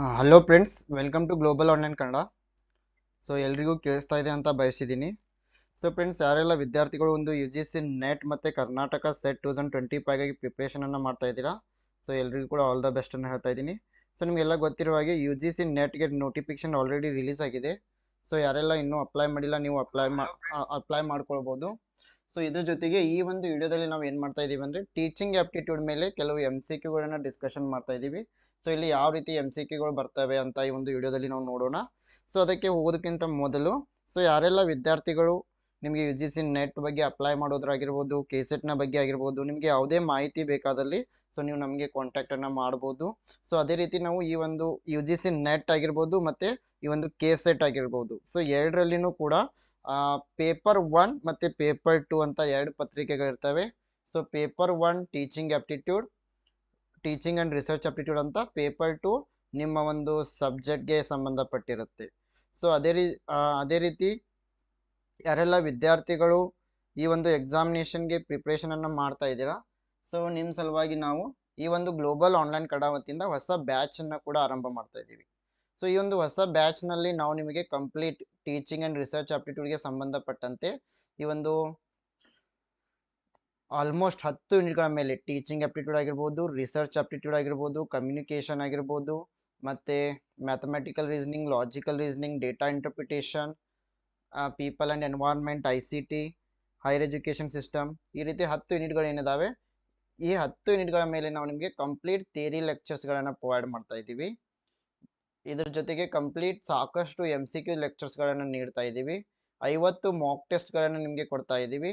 Hello friends welcome to global online Kannada so ಎಲ್ರಿಗೂ ಕೇಳಿಸ್ತಾ ಇದೆ ಅಂತ ಬಯಸಿದ್ದೀನಿ. ಸೊ ಫ್ರೆಂಡ್ಸ್ ಯಾರೆಲ್ಲ ವಿದ್ಯಾರ್ಥಿಗಳು ಒಂದು ಯು ಜಿ ಸಿ ನೆಟ್ ಮತ್ತು Karnataka SET two thousand twenty ಫೈವ್ಗಾಗಿ ಪ್ರಿಪ್ರೇಷನನ್ನು ಮಾಡ್ತಾ ಇದ್ದೀರಾ? ಸೊ ಎಲ್ರಿಗೂ ಕೂಡ ಆಲ್ ದ ಬೆಸ್ಟನ್ನು ಹೇಳ್ತಾ ಇದ್ದೀನಿ. ಸೊ ನಿಮಗೆಲ್ಲ ಗೊತ್ತಿರುವ ಹಾಗೆ ಯು ಜಿ ಸಿ ನೆಟ್ಗೆ ನೋಟಿಫಿಕೇಶನ್ ಆಲ್ರೆಡಿ ರಿಲೀಸ್ ಆಗಿದೆ. ಸೊ ಯಾರೆಲ್ಲ ಇನ್ನೂ ಅಪ್ಲೈ ಮಾಡಿಲ್ಲ ನೀವು ಅಪ್ಲೈ ಮಾ ಅಪ್ಲೈ ಮಾಡ್ಕೊಳ್ಬೋದು. ಸೊ ಇದ್ರ ಜೊತೆಗೆ ಈ ಒಂದು ವಿಡಿಯೋದಲ್ಲಿ ನಾವು ಏನು ಮಾಡ್ತಾ ಇದೀವಿ ಅಂದರೆ ಟೀಚಿಂಗ್ ಆಪ್ಟಿಟ್ಯೂಡ್ ಮೇಲೆ ಕೆಲವು ಎಂ ಸಿ ಕ್ಯೂಗಳನ್ನು ಡಿಸ್ಕಷನ್ ಮಾಡ್ತಾ ಇದ್ದೀವಿ ಸೊ ಇಲ್ಲಿ ಯಾವ ರೀತಿ ಎಂ ಸಿ ಕ್ಯೂಗಳು ಬರ್ತವೆ ಅಂತ ಈ ಒಂದು ವಿಡಿಯೋದಲ್ಲಿ ನಾವು ನೋಡೋಣ. ಸೊ ಅದಕ್ಕೆ ಹೋಗೋದಕ್ಕಿಂತ ಮೊದಲು ಸೊ ಯಾರೆಲ್ಲ ವಿದ್ಯಾರ್ಥಿಗಳು ನಿಮಗೆ ಯು ಜಿ ಸಿ ನೆಟ್ ಬಗ್ಗೆ ಅಪ್ಲೈ ಮಾಡೋದ್ರಾಗಿರ್ಬೋದು ಕೆ ಸೆಟ್ನ ಬಗ್ಗೆ ಆಗಿರ್ಬೋದು, ನಿಮಗೆ ಯಾವುದೇ ಮಾಹಿತಿ ಬೇಕಾದಲ್ಲಿ ಸೊ ನೀವು ನಮಗೆ ಕಾಂಟ್ಯಾಕ್ಟನ್ನು ಮಾಡ್ಬೋದು. ಸೊ ಅದೇ ರೀತಿ ನಾವು ಈ ಒಂದು ಯು ಜಿ ಸಿ ನೆಟ್ ಆಗಿರ್ಬೋದು ಮತ್ತು ಈ ಒಂದು ಕೆ ಸೆಟ್ ಆಗಿರ್ಬೋದು. ಸೊ ಎರಡರಲ್ಲಿನೂ ಕೂಡ ಪೇಪರ್ ಒನ್ ಮತ್ತು ಪೇಪರ್ ಟು ಅಂತ ಎರಡು ಪತ್ರಿಕೆಗಳಿರ್ತವೆ so paper one teaching aptitude teaching and research aptitude ಅಂತ ಪೇಪರ್ ಟು ನಿಮ್ಮ ಒಂದು ಸಬ್ಜೆಕ್ಟ್ಗೆ ಸಂಬಂಧಪಟ್ಟಿರುತ್ತೆ. ಸೊ ಅದೇ ರೀ ಅದೇ ರೀತಿ ಯಾರೆಲ್ಲ ವಿದ್ಯಾರ್ಥಿಗಳು ಈ ಒಂದು ಎಕ್ಸಾಮಿನೇಷನ್ಗೆ ಪ್ರಿಪ್ರೇಷನನ್ನು ಮಾಡ್ತಾ ಇದ್ದೀರಾ ಸೊ ನಿಮ್ಮ ಸಲುವಾಗಿ ನಾವು ಈ ಒಂದು ಗ್ಲೋಬಲ್ ಆನ್ಲೈನ್ ಕಡಾವತಿಯಿಂದ ವತಿಯಿಂದ ಹೊಸ ಬ್ಯಾಚನ್ನು ಕೂಡ ಆರಂಭ ಮಾಡ್ತಾ ಇದ್ದೀವಿ. ಸೊ ಈ ಒಂದು ಹೊಸ ಬ್ಯಾಚ್ನಲ್ಲಿ ನಾವು ನಿಮಗೆ ಕಂಪ್ಲೀಟ್ ಟೀಚಿಂಗ್ ಆ್ಯಂಡ್ ರಿಸರ್ಚ್ ಆಪ್ಟಿಟ್ಯೂಡ್ಗೆ ಸಂಬಂಧಪಟ್ಟಂತೆ ಈ ಒಂದು ಆಲ್ಮೋಸ್ಟ್ ಹತ್ತು ಯೂನಿಟ್ಗಳ ಮೇಲೆ ಟೀಚಿಂಗ್ ಆಪ್ಟಿಟ್ಯೂಡ್ ಆಗಿರ್ಬೋದು ರಿಸರ್ಚ್ ಆಪ್ಟಿಟ್ಯೂಡ್ ಆಗಿರ್ಬೋದು ಕಮ್ಯುನಿಕೇಷನ್ ಆಗಿರ್ಬೋದು, ಮತ್ತು mathematical reasoning logical reasoning data interpretation people and environment I C T higher education system ಈ ರೀತಿ ಹತ್ತು ಯೂನಿಟ್ಗಳು ಏನಿದಾವೆ? ಈ ಹತ್ತು ಯೂನಿಟ್ಗಳ ಮೇಲೆ ನಾವು ನಿಮಗೆ ಕಂಪ್ಲೀಟ್ ಥಿಯರಿ ಲೆಕ್ಚರ್ಸ್ಗಳನ್ನು ಪ್ರೊವೈಡ್ ಮಾಡ್ತಾ ಇದ್ದೀವಿ. ಇದ್ರ ಜೊತೆಗೆ ಕಂಪ್ಲೀಟ್ ಸಾಕಷ್ಟು ಎಂ ಸಿ ಕ್ಯೂ ಲೆಕ್ಚರ್ಸ್ಗಳನ್ನು ನೀಡ್ತಾ ಇದ್ದೀವಿ. ಐವತ್ತು ಮಾಕ್ ಟೆಸ್ಟ್ಗಳನ್ನು ನಿಮಗೆ ಕೊಡ್ತಾ ಇದ್ದೀವಿ.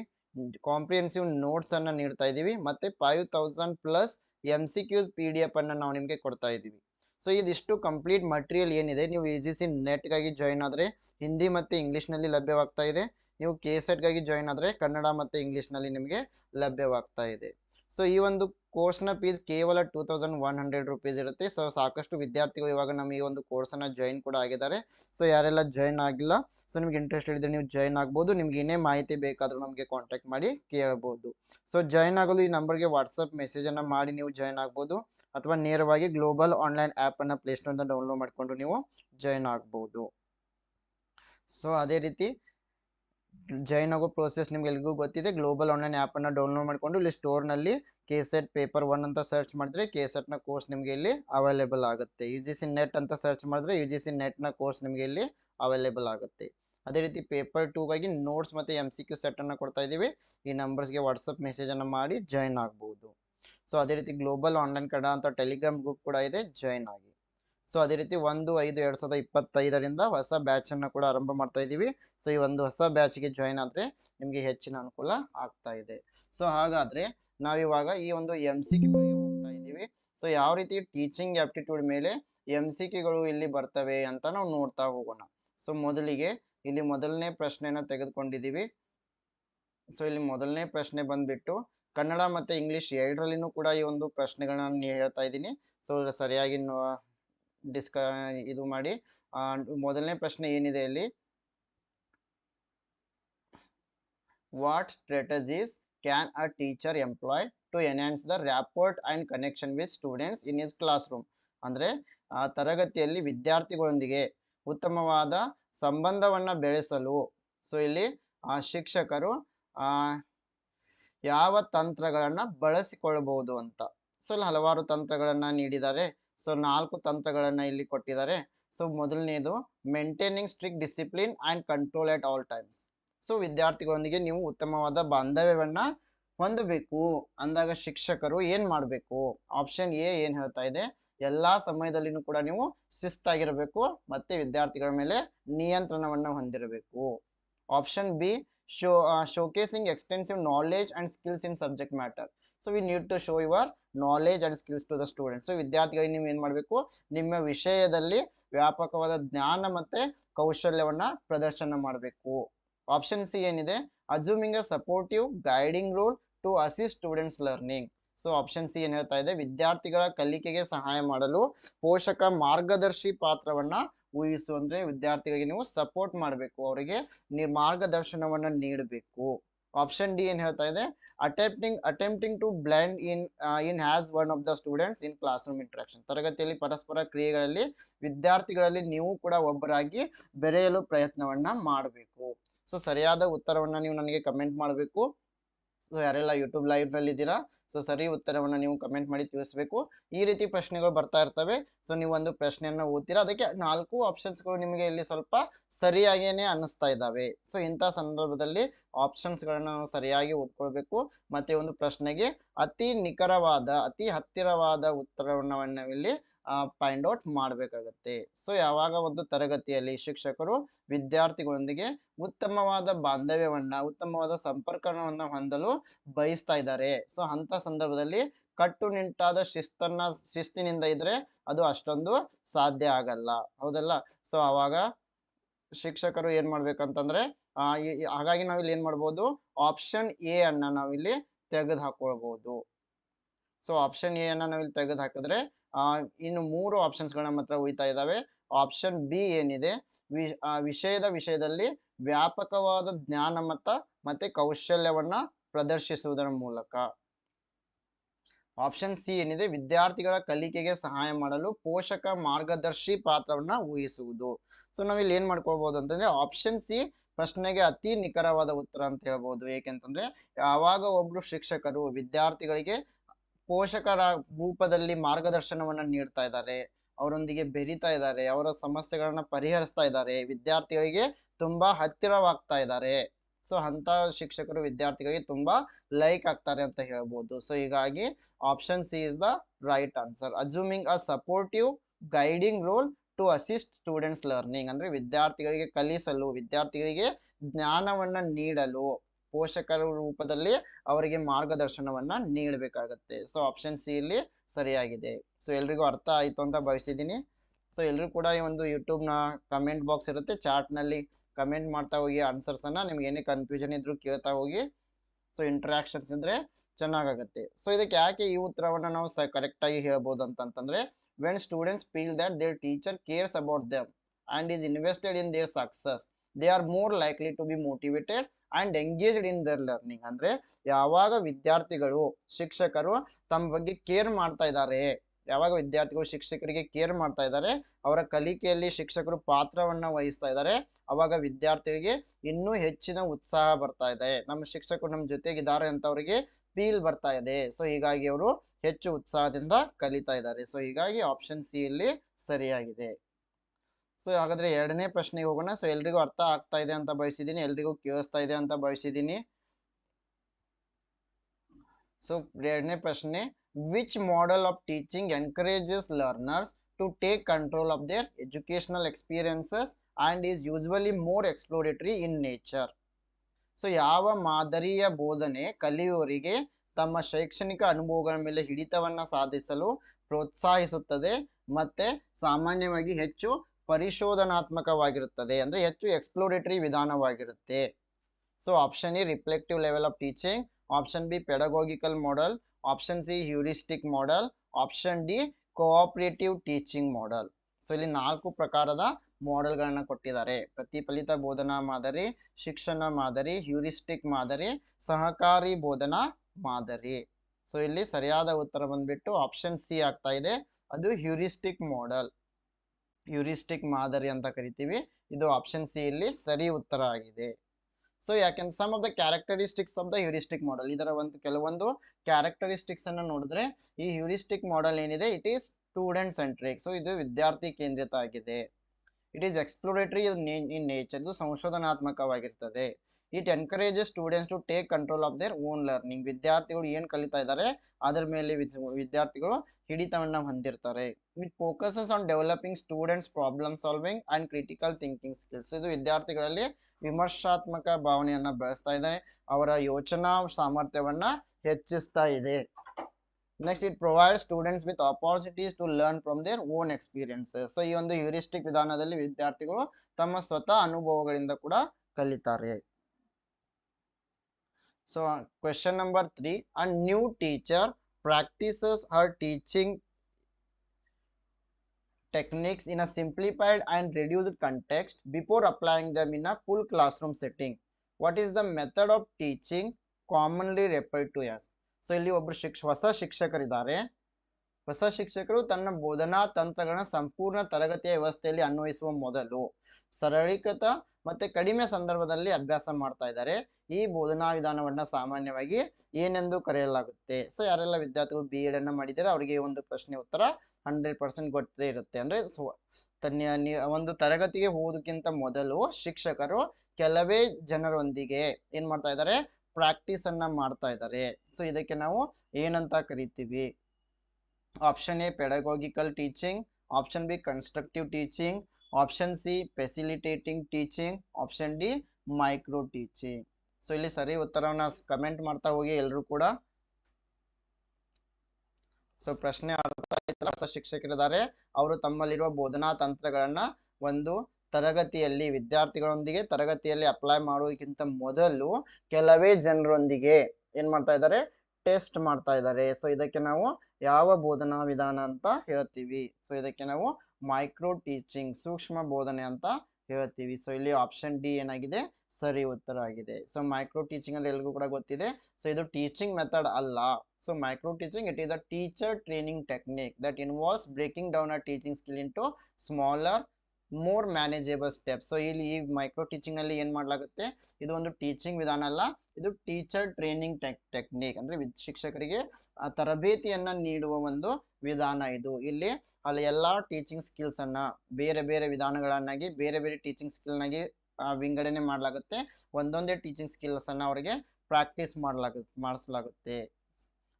ಕಾಂಪ್ರಿಹೆನ್ಸಿವ್ ನೋಟ್ಸನ್ನು ನೀಡ್ತಾ ಇದ್ದೀವಿ. ಮತ್ತು five thousand plus M C Qs P D F ಅನ್ನು ನಾವು ನಿಮಗೆ ಕೊಡ್ತಾ ಇದ್ದೀವಿ. ಸೊ ಇದಿಷ್ಟು ಕಂಪ್ಲೀಟ್ ಮಟೀರಿಯಲ್ ಏನಿದೆ, ನೀವು ಯು ಜಿ ಸಿ ನೆಟ್ಗಾಗಿ ಜಾಯ್ನ್ ಆದರೆ ಹಿಂದಿ ಮತ್ತು ಇಂಗ್ಲೀಷ್ನಲ್ಲಿ ಲಭ್ಯವಾಗ್ತಾ ಇದೆ. ನೀವು ಕೆ ಸೆಟ್ಗಾಗಿ ಜಾಯ್ನ್ ಆದರೆ ಕನ್ನಡ ಮತ್ತು ಇಂಗ್ಲೀಷ್ನಲ್ಲಿ ನಿಮಗೆ ಲಭ್ಯವಾಗ್ತಾ ಇದೆ. ಸೊ ಈ ಒಂದು ಕೋರ್ಸ್ನ ಫೀಸ್ ಕೇವಲ two thousand one hundred rupees ಇರುತ್ತೆ. ಸೊ ಸಾಕಷ್ಟು ವಿದ್ಯಾರ್ಥಿಗಳು ಇವಾಗ ನಮ್ಮ ಈ ಒಂದು ಕೋರ್ಸನ್ನು ಜಾಯಿನ್ ಕೂಡ ಆಗಿದ್ದಾರೆ. ಸೊ ಯಾರೆಲ್ಲ ಜಾಯಿನ್ ಆಗಿಲ್ಲ ಸೊ ನಿಮ್ಗೆ ಇಂಟ್ರೆಸ್ಟ್ ಇದ್ದರೆ ನೀವು ಜಾಯಿನ್ ಆಗ್ಬೋದು. ನಿಮ್ಗೆ ಏನೇ ಮಾಹಿತಿ ಬೇಕಾದರೂ ನಮಗೆ ಕಾಂಟ್ಯಾಕ್ಟ್ ಮಾಡಿ ಕೇಳ್ಬೋದು ಸೊ ಜಾಯಿನ್ ಆಗಲು ಈ ನಂಬರ್ಗೆ ವಾಟ್ಸಪ್ ಮೆಸೇಜನ್ನು ಮಾಡಿ ನೀವು ಜಾಯಿನ್ ಆಗ್ಬೋದು. ಅಥವಾ ನೇರವಾಗಿ ಗ್ಲೋಬಲ್ ಆನ್ಲೈನ್ ಆ್ಯಪನ್ನು ಪ್ಲೇಸ್ಟೋರಿಂದ ಡೌನ್ಲೋಡ್ ಮಾಡಿಕೊಂಡು ನೀವು ಜಾಯಿನ್ ಆಗ್ಬೋದು. ಸೊ ಅದೇ ರೀತಿ ಜಾಯಿನ್ ಆಗೋ ಪ್ರೋಸೆಸ್ ನಿಮ್ಗೆ ಎಲ್ಲಿಗೂ ಗೊತ್ತಿದೆ. ಗ್ಲೋಬಲ್ ಆನ್ಲೈನ್ ಆ್ಯಪನ್ನು ಡೌನ್ಲೋಡ್ ಮಾಡಿಕೊಂಡು ಇಲ್ಲಿ ಸ್ಟೋರ್ನಲ್ಲಿ ಕೆ ಸೆಟ್ ಪೇಪರ್ ಒನ್ ಅಂತ ಸರ್ಚ್ ಮಾಡಿದ್ರೆ ಕೆ ಸೆಟ್ನ ಕೋರ್ಸ್ ನಿಮಗೆ ಇಲ್ಲಿ ಅವೈಲೇಬಲ್ ಆಗುತ್ತೆ. ಯು ಜಿ ಸಿ ನೆಟ್ ಅಂತ ಸರ್ಚ್ ಮಾಡಿದ್ರೆ ಯು ಜಿ ಸಿ ನೆಟ್ನ ಕೋರ್ಸ್ ನಿಮಗೆ ಇಲ್ಲಿ ಅವೈಲೇಬಲ್ ಆಗುತ್ತೆ. ಅದೇ ರೀತಿ ಪೇಪರ್ ಟೂಗಾಗಿ ನೋಟ್ಸ್ ಮತ್ತು ಎಂ ಸಿ ಕ್ಯೂ ಸೆಟ್ಟನ್ನು ಕೊಡ್ತಾ ಇದ್ದೀವಿ. ಈ ನಂಬರ್ಸ್ಗೆ ವಾಟ್ಸಪ್ ಮೆಸೇಜನ್ನು ಮಾಡಿ ಜಾಯಿನ್ ಆಗ್ಬೋದು. ಸೊ ಅದೇ ರೀತಿ ಗ್ಲೋಬಲ್ ಆನ್ಲೈನ್ ಕಡ ಅಂತ ಟೆಲಿಗ್ರಾಮ್ ಗ್ರೂಪ್ ಕೂಡ ಇದೆ. ಜಾಯ್ನ್ ಆಗಿ. ಸೊ ಅದೇ ರೀತಿ ಒಂದು, ಐದು, ಎರಡು ಸಾವಿರದ ಇಪ್ಪತ್ತೈದರಿಂದ ಹೊಸ ಬ್ಯಾಚನ್ನು ಕೂಡ ಆರಂಭ ಮಾಡ್ತಾ ಇದ್ದೀವಿ. ಸೊ ಈ ಒಂದು ಹೊಸ ಬ್ಯಾಚ್ಗೆ ಜಾಯಿನ್ ಆದರೆ ನಿಮಗೆ ಹೆಚ್ಚಿನ ಅನುಕೂಲ ಆಗ್ತಾ ಇದೆ. ಸೊ ಹಾಗಾದರೆ ನಾವಿವಾಗ ಈ ಒಂದು ಎಂ ಸಿ ಕ್ಯೂಗಳಿಗೆ ಹೋಗ್ತಾ ಇದ್ದೀವಿ. ಸೊ ಯಾವ ರೀತಿ ಟೀಚಿಂಗ್ ಆಪ್ಟಿಟ್ಯೂಡ್ ಮೇಲೆ ಎಂ ಸಿ ಕ್ಯೂಗಳು ಇಲ್ಲಿ ಬರ್ತವೆ ಅಂತ ನಾವು ನೋಡ್ತಾ ಹೋಗೋಣ. ಸೊ ಮೊದಲಿಗೆ ಇಲ್ಲಿ ಮೊದಲನೇ ಪ್ರಶ್ನೆನ ತೆಗೆದುಕೊಂಡಿದ್ದೀವಿ. ಸೊ ಇಲ್ಲಿ ಮೊದಲನೇ ಪ್ರಶ್ನೆ ಬಂದ್ಬಿಟ್ಟು ಕನ್ನಡ ಮತ್ತು ಇಂಗ್ಲಿಷ್ ಎರಡರಲ್ಲಿನೂ ಕೂಡ ಈ ಒಂದು ಪ್ರಶ್ನೆಗಳನ್ನ ಹೇಳ್ತಾ ಇದ್ದೀನಿ. ಸೊ ಸರಿಯಾಗಿ ಡಿಸ್ಕ ಇದು ಮಾಡಿ ಮೊದಲನೇ ಪ್ರಶ್ನೆ ಏನಿದೆ ಇಲ್ಲಿ? What strategies can a teacher employ to enhance the rapport and connection with students in is classroom ಅಂದರೆ, ಆ, ತರಗತಿಯಲ್ಲಿ ವಿದ್ಯಾರ್ಥಿಗಳೊಂದಿಗೆ ಉತ್ತಮವಾದ ಸಂಬಂಧವನ್ನು ಬೆಳೆಸಲು. ಸೊ ಇಲ್ಲಿ, ಆ, ಶಿಕ್ಷಕರು ಯಾವ ತಂತ್ರಗಳನ್ನು ಬಳಸಿಕೊಳ್ಳಬಹುದು ಅಂತ. ಸೊ ಇಲ್ಲಿ ಹಲವಾರು ತಂತ್ರಗಳನ್ನು ನೀಡಿದ್ದಾರೆ. ಸೊ ನಾಲ್ಕು ತಂತ್ರಗಳನ್ನು ಇಲ್ಲಿ ಕೊಟ್ಟಿದ್ದಾರೆ. ಸೊ ಮೊದಲನೇದು maintaining strict discipline and control at all times so ವಿದ್ಯಾರ್ಥಿಗಳೊಂದಿಗೆ ನೀವು ಉತ್ತಮವಾದ ಬಾಂಧವ್ಯವನ್ನು ಹೊಂದಬೇಕು. ಅಂದಾಗ ಶಿಕ್ಷಕರು ಏನು ಮಾಡಬೇಕು? ಆಪ್ಷನ್ ಎ ಏನು ಹೇಳ್ತಾ ಇದೆ? ಎಲ್ಲ ಸಮಯದಲ್ಲಿನೂ ಕೂಡ ನೀವು ಶಿಸ್ತಾಗಿರಬೇಕು ಮತ್ತು ವಿದ್ಯಾರ್ಥಿಗಳ ಮೇಲೆ ನಿಯಂತ್ರಣವನ್ನು ಹೊಂದಿರಬೇಕು. Option B show showcasing extensive knowledge and skills in subject matter so we need to show your knowledge and skills to the student so ವಿದ್ಯಾರ್ಥಿಗಳಿಗೆ ನೀವು ಏನು ಮಾಡಬೇಕು? ನಿಮ್ಮ ವಿಷಯದಲ್ಲಿ ವ್ಯಾಪಕವಾದ ಜ್ಞಾನ ಮತ್ತು ಕೌಶಲ್ಯವನ್ನು ಪ್ರದರ್ಶನ ಮಾಡಬೇಕು. ಆಪ್ಷನ್ ಸಿ ಏನಿದೆ? Assuming a supportive guiding role to assist students learning so option C ಏನ್ ಹೇಳ್ತಾ ಇದೆ? ವಿದ್ಯಾರ್ಥಿಗಳ ಕಲಿಕೆಗೆ ಸಹಾಯ ಮಾಡಲು ಪೋಷಕ ಮಾರ್ಗದರ್ಶಿ ಪಾತ್ರವನ್ನ ಊಹಿಸು ಅಂದ್ರೆ ವಿದ್ಯಾರ್ಥಿಗಳಿಗೆ ನೀವು ಸಪೋರ್ಟ್ ಮಾಡಬೇಕು. ಅವರಿಗೆ ನೀವು ಮಾರ್ಗದರ್ಶನವನ್ನ ನೀಡಬೇಕು. ಆಪ್ಷನ್ ಡಿ ಏನ್ ಹೇಳ್ತಾ ಇದೆ? Attempting attempting to blend in in has one of the students in classroom interaction ತರಗತಿಯಲ್ಲಿ ಪರಸ್ಪರ ಕ್ರಿಯೆಗಳಲ್ಲಿ ವಿದ್ಯಾರ್ಥಿಗಳಲ್ಲಿ ನೀವು ಕೂಡ ಒಬ್ಬರಾಗಿ ಬೆರೆಯಲು ಪ್ರಯತ್ನವನ್ನ ಮಾಡಬೇಕು. ಸೊ ಸರಿಯಾದ ಉತ್ತರವನ್ನ ನೀವು ನನಗೆ ಕಮೆಂಟ್ ಮಾಡಬೇಕು. ಸೊ ಯಾರೆಲ್ಲ ಯೂಟ್ಯೂಬ್ ಲೈವ್ನಲ್ಲಿ ಇದ್ದೀರಾ? ಸೊ ಸರಿ ಉತ್ತರವನ್ನು ನೀವು ಕಮೆಂಟ್ ಮಾಡಿ ತಿಳಿಸ್ಬೇಕು. ಈ ರೀತಿ ಪ್ರಶ್ನೆಗಳು ಬರ್ತಾ ಇರ್ತವೆ. ಸೊ ನೀವು ಒಂದು ಪ್ರಶ್ನೆಯನ್ನ ಓದ್ತೀರಾ? ಅದಕ್ಕೆ ನಾಲ್ಕು ಆಪ್ಷನ್ಸ್ಗಳು ನಿಮಗೆ ಇಲ್ಲಿ ಸ್ವಲ್ಪ ಸರಿಯಾಗಿಯೇ ಅನ್ನಿಸ್ತಾ ಇದ್ದಾವೆ. ಸೊ ಇಂಥ ಸಂದರ್ಭದಲ್ಲಿ ಆಪ್ಷನ್ಸ್ ಗಳನ್ನ ನಾವು ಸರಿಯಾಗಿ ಓದ್ಕೊಳ್ಬೇಕು. ಮತ್ತೆ ಒಂದು ಪ್ರಶ್ನೆಗೆ ಅತಿ ನಿಖರವಾದ, ಅತಿ ಹತ್ತಿರವಾದ ಉತ್ತರವನ್ನು ನಾವಿಲ್ಲಿ ಫೈಂಡ್ ಔಟ್ ಮಾಡಬೇಕಾಗತ್ತೆ. ಸೊ ಯಾವಾಗ ಒಂದು ತರಗತಿಯಲ್ಲಿ ಶಿಕ್ಷಕರು ವಿದ್ಯಾರ್ಥಿಗಳೊಂದಿಗೆ ಉತ್ತಮವಾದ ಬಾಂಧವ್ಯವನ್ನ, ಉತ್ತಮವಾದ ಸಂಪರ್ಕವನ್ನು ಹೊಂದಲು ಬಯಸ್ತಾ ಇದ್ದಾರೆ. ಸೊ ಅಂತ ಸಂದರ್ಭದಲ್ಲಿ ಕಟ್ಟುನಿಟ್ಟಾದ ಶಿಸ್ತನ್ನ, ಶಿಸ್ತಿನಿಂದ ಇದ್ರೆ ಅದು ಅಷ್ಟೊಂದು ಸಾಧ್ಯ ಆಗಲ್ಲ. ಹೌದಲ್ಲ? ಸೊ ಅವಾಗ ಶಿಕ್ಷಕರು ಏನ್ ಮಾಡ್ಬೇಕಂತಂದ್ರೆ, ಆ ಹಾಗಾಗಿ ನಾವಿಲ್ಲಿ ಏನ್ ಮಾಡ್ಬೋದು? ಆಪ್ಷನ್ ಎ ಅನ್ನ ನಾವಿಲ್ಲಿ ತೆಗೆದು ಹಾಕೊಳ್ಬಹುದು ಸೊ ಆಪ್ಷನ್ ಎ ಅನ್ನ ನಾವಿಲ್ಲಿ ತೆಗೆದು ಹಾಕಿದ್ರೆ ಇನ್ನು ಮೂರು ಆಪ್ಷನ್ಸ್ಗಳ ಮಾತ್ರ ಉಳಿತಾ ಇದಾವೆ. ಆಪ್ಷನ್ ಬಿ ಏನಿದೆ? ವಿಷಯದ ವಿಷಯದಲ್ಲಿ ವ್ಯಾಪಕವಾದ ಜ್ಞಾನ ಮತ್ತ ಮತ್ತೆ ಕೌಶಲ್ಯವನ್ನ ಪ್ರದರ್ಶಿಸುವುದರ ಮೂಲಕ. ಆಪ್ಷನ್ ಸಿ ಏನಿದೆ? ವಿದ್ಯಾರ್ಥಿಗಳ ಕಲಿಕೆಗೆ ಸಹಾಯ ಮಾಡಲು ಪೋಷಕ ಮಾರ್ಗದರ್ಶಿ ಪಾತ್ರವನ್ನ ಊಹಿಸುವುದು. ಸೊ ನಾವಿಲ್ಲಿ ಏನ್ ಮಾಡ್ಕೊಳ್ಬಹುದು ಅಂತಂದ್ರೆ ಆಪ್ಷನ್ ಸಿ ಪ್ರಶ್ನೆಗೆ ಅತಿ ನಿಖರವಾದ ಉತ್ತರ ಅಂತ ಹೇಳ್ಬೋದು. ಏಕೆಂತಂದ್ರೆ, ಯಾವಾಗ ಒಬ್ರು ಶಿಕ್ಷಕರು ವಿದ್ಯಾರ್ಥಿಗಳಿಗೆ ಪೋಷಕರ ರೂಪದಲ್ಲಿ ಮಾರ್ಗದರ್ಶನವನ್ನ ನೀಡ್ತಾ ಇದ್ದಾರೆ. ಅವರೊಂದಿಗೆ ಬೆರಿತಾ ಇದ್ದಾರೆ. ಅವರ ಸಮಸ್ಯೆಗಳನ್ನ ಪರಿಹರಿಸ್ತಾ ಇದ್ದಾರೆ. ವಿದ್ಯಾರ್ಥಿಗಳಿಗೆ ತುಂಬಾ ಹತ್ತಿರವಾಗ್ತಾ ಇದ್ದಾರೆ. ಸೊ ಅಂತ ಶಿಕ್ಷಕರು ವಿದ್ಯಾರ್ಥಿಗಳಿಗೆ ತುಂಬಾ ಲೈಕ್ ಆಗ್ತಾರೆ ಅಂತ ಹೇಳ್ಬೋದು. ಸೊ, ಹೀಗಾಗಿ option C is the right answer assuming a supportive guiding role to assist students learning ಅಂದ್ರೆ ವಿದ್ಯಾರ್ಥಿಗಳಿಗೆ ಕಲಿಸಲು, ವಿದ್ಯಾರ್ಥಿಗಳಿಗೆ ಜ್ಞಾನವನ್ನ ನೀಡಲು. ಪೋಷಕರ ರೂಪದಲ್ಲಿ ಅವರಿಗೆ ಮಾರ್ಗದರ್ಶನವನ್ನ ನೀಡಬೇಕಾಗತ್ತೆ. ಸೊ ಆಪ್ಷನ್ ಸಿ ಇಲ್ಲಿ ಸರಿಯಾಗಿದೆ. ಸೊ ಎಲ್ರಿಗೂ ಅರ್ಥ ಆಯ್ತು ಅಂತ ಭಾವಿಸಿದ್ದೀನಿ. ಸೊ ಎಲ್ಲರೂ ಕೂಡ ಈ ಒಂದು ಯೂಟ್ಯೂಬ್ನ ಕಮೆಂಟ್ ಬಾಕ್ಸ್ ಇರುತ್ತೆ. ಚಾಟ್ನಲ್ಲಿ ಕಮೆಂಟ್ ಮಾಡ್ತಾ ಹೋಗಿ ಆನ್ಸರ್ಸ್ ಅನ್ನ ನಿಮ್ಗೆ ಏನೇ ಕನ್ಫ್ಯೂಷನ್ ಇದ್ರು ಕೇಳ್ತಾ ಹೋಗಿ. ಸೊ ಇಂಟ್ರಾಕ್ಷನ್ಸ್ ಇದ್ರೆ ಚೆನ್ನಾಗಾಗತ್ತೆ. ಸೊ ಇದಕ್ಕೆ ಯಾಕೆ ಈ ಉತ್ತರವನ್ನ ನಾವು ಸ ಕರೆಕ್ಟ್ ಆಗಿ ಹೇಳ್ಬೋದು ಅಂತಂತಂದ್ರೆ when students feel that their teacher cares about them and is invested in their success they are more likely to be motivated and engaged in their learning ಅಂದ್ರೆ ಯಾವಾಗ ವಿದ್ಯಾರ್ಥಿಗಳು, ಶಿಕ್ಷಕರು ತಮ್ಮ ಬಗ್ಗೆ ಕೇರ್ ಮಾಡ್ತಾ ಇದ್ದಾರೆ, ಯಾವಾಗ ವಿದ್ಯಾರ್ಥಿಗಳು, ಶಿಕ್ಷಕರಿಗೆ ಕೇರ್ ಮಾಡ್ತಾ ಇದ್ದಾರೆ, ಅವರ ಕಲಿಕೆಯಲ್ಲಿ ಶಿಕ್ಷಕರು ಪಾತ್ರವನ್ನ ವಹಿಸ್ತಾ ಇದ್ದಾರೆ, ಅವಾಗ ವಿದ್ಯಾರ್ಥಿಗಳಿಗೆ ಇನ್ನೂ ಹೆಚ್ಚಿನ ಉತ್ಸಾಹ ಬರ್ತಾ ಇದೆ. ನಮ್ಮ ಶಿಕ್ಷಕರು ನಮ್ಮ ಜೊತೆಗಿದ್ದಾರೆ ಅಂತ ಅವರಿಗೆ ಫೀಲ್ ಬರ್ತಾ ಇದೆ. ಸೊ ಹೀಗಾಗಿ ಅವರು ಹೆಚ್ಚು ಉತ್ಸಾಹದಿಂದ ಕಲಿತಾ ಇದ್ದಾರೆ. ಸೊ ಹೀಗಾಗಿ ಆಪ್ಷನ್ ಸಿ ಇಲ್ಲಿ ಸರಿಯಾಗಿದೆ. ಸೊ ಹಾಗಾದ್ರೆ ಎರಡನೇ ಪ್ರಶ್ನೆಗೆ ಹೋಗೋಣ. ಸೊ ಎಲ್ರಿಗೂ ಅರ್ಥ ಆಗ್ತಾ ಇದೆ ಅಂತ ಬಯಸಿದ್ದೀನಿ. ಎಲ್ರಿಗೂ ಕೇಳಿಸ್ತಾ ಇದೆ ಅಂತ ಬಯಸಿದ್ದೀನಿ. ಸೊ ಎರಡನೇ ಪ್ರಶ್ನೆ which model of teaching encourages learners to take control of their educational experiences and is usually more exploratory in nature so ಯಾವ ಮಾದರಿಯ ಬೋಧನೆ ಕಲಿಯುವವರಿಗೆ ತಮ್ಮ ಶೈಕ್ಷಣಿಕ ಅನುಭವಗಳ ಮೇಲೆ ಹಿಡಿತವನ್ನು ಸಾಧಿಸಲು ಪ್ರೋತ್ಸಾಹಿಸುತ್ತದೆ, ಮತ್ತು ಸಾಮಾನ್ಯವಾಗಿ ಹೆಚ್ಚು ಪರಿಶೋಧನಾತ್ಮಕವಾಗಿರುತ್ತದೆ ಅಂದರೆ ಹೆಚ್ಚು exploratory ವಿಧಾನವಾಗಿರುತ್ತೆ. So option A reflective level of teaching option B pedagogical model option C heuristic model option D cooperative teaching model so ಇಲ್ಲಿ ನಾಲ್ಕು ಪ್ರಕಾರದ ಮಾಡೆಲ್ಗಳನ್ನ ಕೊಟ್ಟಿದ್ದಾರೆ. ಪ್ರತಿಫಲಿತ ಬೋಧನಾ ಮಾದರಿ, ಶಿಕ್ಷಣ ಮಾದರಿ ಹ್ಯೂರಿಸ್ಟಿಕ್ ಮಾದರಿ, ಸಹಕಾರಿ ಬೋಧನಾ ಮಾದರಿ. ಸೊ ಇಲ್ಲಿ ಸರಿಯಾದ ಉತ್ತರ ಬಂದ್ಬಿಟ್ಟು ಆಪ್ಷನ್ ಸಿ ಆಗ್ತಾ ಇದೆ. ಅದು ಹ್ಯೂರಿಸ್ಟಿಕ್ ಮಾಡೆಲ್ ಹ್ಯೂರಿಸ್ಟಿಕ್ ಮಾದರಿ ಅಂತ ಕರಿತೀವಿ. ಇದು ಆಪ್ಷನ್ ಸಿ ಇಲ್ಲಿ ಸರಿ ಉತ್ತರ ಆಗಿದೆ. ಸೊ ಯಾಕೆಂದ್ರೆ some of the characteristics of the heuristic model ಇದರ ಒಂದು ಕೆಲವೊಂದು ಕ್ಯಾರೆಕ್ಟರಿಸ್ಟಿಕ್ಸ್ ಅನ್ನು ನೋಡಿದ್ರೆ ಈ ಹ್ಯೂರಿಸ್ಟಿಕ್ ಮಾಡೆಲ್ ಏನಿದೆ it is student centric so ಇದು ವಿದ್ಯಾರ್ಥಿ ಕೇಂದ್ರಿತ ಆಗಿದೆ. It is exploratory in nature ಸಂಶೋಧನಾತ್ಮಕವಾಗಿರ್ತದೆ. It encourages students to take control of their own learning ವಿದ್ಯಾರ್ಥಿಗಳು ಏನ್ ಕಲಿತಾ ಇದ್ದಾರೆ, ಅದರ ಮೇಲೆ ವಿದ್- ವಿದ್ಯಾರ್ಥಿಗಳು ಹಿಡಿತವನ್ನ ಹೊಂದಿರ್ತಾರೆ. It focuses on developing students problem solving and critical thinking skills ಇದು ವಿದ್ಯಾರ್ಥಿಗಳಲ್ಲಿ ವಿಮರ್ಶಾತ್ಮಕ ಭಾವನೆಯನ್ನ ಬೆಳೆಸ್ತಾ ಇದೆ. ಅವರ ಯೋಚನಾ ಸಾಮರ್ಥ್ಯವನ್ನ ಹೆಚ್ಚಿಸ್ತಾ ಇದೆ. Next it provide students with opportunities to learn from their own experiences so ಈ ಒಂದು ಯೂರಿಸ್ಟಿಕ್ ವಿಧಾನದಲ್ಲಿ ವಿದ್ಯಾರ್ಥಿಗಳು ತಮ್ಮ ಸ್ವತಃ ಅನುಭವಗಳಿಂದ ಕೂಡ ಕಲಿತಾರೆ. So question number three a new teacher practises her teaching techniques in a simplified and reduced context before applying them in a full classroom setting. What is the method of teaching commonly refer to as so ಇಲ್ಲಿ ಒಬ್ಬರು ಶಿಕ್ಷ, ಹೊಸ ಶಿಕ್ಷಕರಿದ್ದಾರೆ. ಹೊಸ ಶಿಕ್ಷಕರು ತನ್ನ ಬೋಧನಾ ತಂತ್ರಗಳನ್ನ ಸಂಪೂರ್ಣ ತರಗತಿಯ ವ್ಯವಸ್ಥೆಯಲ್ಲಿ ಅನ್ವಯಿಸುವ ಮೊದಲು ಸರಳೀಕೃತ ಮತ್ತೆ ಕಡಿಮೆ ಸಂದರ್ಭದಲ್ಲಿ ಅಭ್ಯಾಸ ಮಾಡ್ತಾ ಇದ್ದಾರೆ. ಈ ಬೋಧನಾ ವಿಧಾನವನ್ನ ಸಾಮಾನ್ಯವಾಗಿ ಏನೆಂದು ಕರೆಯಲಾಗುತ್ತೆ? ಸೊ ಯಾರೆಲ್ಲ ವಿದ್ಯಾರ್ಥಿಗಳು ಬಿ ಎಡ್ ಅನ್ನ ಮಾಡಿದ್ದಾರೆ, ಅವರಿಗೆ ಒಂದು ಪ್ರಶ್ನೆ ಉತ್ತರ ಹಂಡ್ರೆಡ್ ಪರ್ಸೆಂಟ್ ಗೊತ್ತೇ ಇರುತ್ತೆ. ಅಂದ್ರೆ ತನ್ನ ಒಂದು ತರಗತಿಗೆ ಹೋಗೋದಕ್ಕಿಂತ ಮೊದಲು ಶಿಕ್ಷಕರು ಕೆಲವೇ ಜನರೊಂದಿಗೆ ಏನ್ ಮಾಡ್ತಾ ಇದ್ದಾರೆ? ಪ್ರಾಕ್ಟೀಸ್ ಅನ್ನ ಮಾಡ್ತಾ ಇದ್ದಾರೆ. ಸೊ ಇದಕ್ಕೆ ನಾವು ಏನಂತ ಕರಿತೀವಿ? Option A pedagogical teaching option B constructive teaching option C facilitating teaching option D micro teaching so ಇಲ್ಲಿ ಸರಿ ಉತ್ತರವನ್ನು ಕಮೆಂಟ್ ಮಾಡ್ತಾ ಹೋಗಿ ಎಲ್ಲರೂ ಕೂಡ. ಸೊ ಪ್ರಶ್ನೆ ಅರ್ಥ ಆಯ್ತಲ್ಲ ಹೊಸ ಶಿಕ್ಷಕರಿದ್ದಾರೆ. ಅವರು ತಮ್ಮಲ್ಲಿರುವ ಬೋಧನಾ ತಂತ್ರಗಳನ್ನ ಒಂದು ತರಗತಿಯಲ್ಲಿ ವಿದ್ಯಾರ್ಥಿಗಳೊಂದಿಗೆ ತರಗತಿಯಲ್ಲಿ ಅಪ್ಲೈ ಮಾಡೋದಕ್ಕಿಂತ ಮೊದಲು ಕೆಲವೇ ಜನರೊಂದಿಗೆ ಏನ್ ಮಾಡ್ತಾ ಇದ್ದಾರೆ? ಟೆಸ್ಟ್ ಮಾಡ್ತಾ ಇದ್ದಾರೆ. ಸೊ ಇದಕ್ಕೆ ನಾವು ಯಾವ ಬೋಧನಾ ವಿಧಾನ ಅಂತ ಹೇಳ್ತೀವಿ. ಸೊ ಇದಕ್ಕೆ ನಾವು ಮೈಕ್ರೋ ಟೀಚಿಂಗ್ ಸೂಕ್ಷ್ಮ ಬೋಧನೆ ಅಂತ ಹೇಳ್ತೀವಿ. ಸೊ ಇಲ್ಲಿ ಆಪ್ಷನ್ ಡಿ ಏನಾಗಿದೆ? ಸರಿ ಉತ್ತರ ಆಗಿದೆ. ಸೊ ಮೈಕ್ರೋ ಟೀಚಿಂಗ್ ಅಂದ್ರೆ ಎಲ್ರಿಗೂ ಕೂಡ ಗೊತ್ತಿದೆ. ಸೊ ಇದು ಟೀಚಿಂಗ್ ಮೆಥಡ್ ಅಲ್ಲ. So micro teaching it is a teacher training technique that involves breaking down a teaching skill into smaller more manageable step so ಇಲ್ಲಿ ಈ ಮೈಕ್ರೋ ಟೀಚಿಂಗ್ ಅಲ್ಲಿ ಏನ್ ಮಾಡ್ಲಾಗುತ್ತೆ? ಇದು ಒಂದು ಟೀಚಿಂಗ್ ವಿಧಾನ ಅಲ್ಲ. ಇದು ಟೀಚರ್ ಟ್ರೈನಿಂಗ್ ಟೆಕ್ ಟೆಕ್ನಿಕ್ ಅಂದ್ರೆ ಶಿಕ್ಷಕರಿಗೆ ತರಬೇತಿಯನ್ನ ನೀಡುವ ಒಂದು ವಿಧಾನ ಇದು. ಇಲ್ಲಿ ಅಲ್ಲಿ ಎಲ್ಲ ಟೀಚಿಂಗ್ ಸ್ಕಿಲ್ಸ್ ಅನ್ನ ಬೇರೆ ಬೇರೆ ವಿಧಾನಗಳನ್ನಾಗಿ, ಬೇರೆ ಬೇರೆ ಟೀಚಿಂಗ್ ಸ್ಕಿಲ್ನಾಗಿ ವಿಂಗಡಣೆ ಮಾಡಲಾಗುತ್ತೆ. ಒಂದೊಂದೇ ಟೀಚಿಂಗ್ ಸ್ಕಿಲ್ಸ್ ಅನ್ನ ಅವರಿಗೆ ಪ್ರಾಕ್ಟೀಸ್ ಮಾಡಲಾಗ, ಮಾಡಿಸಲಾಗುತ್ತೆ.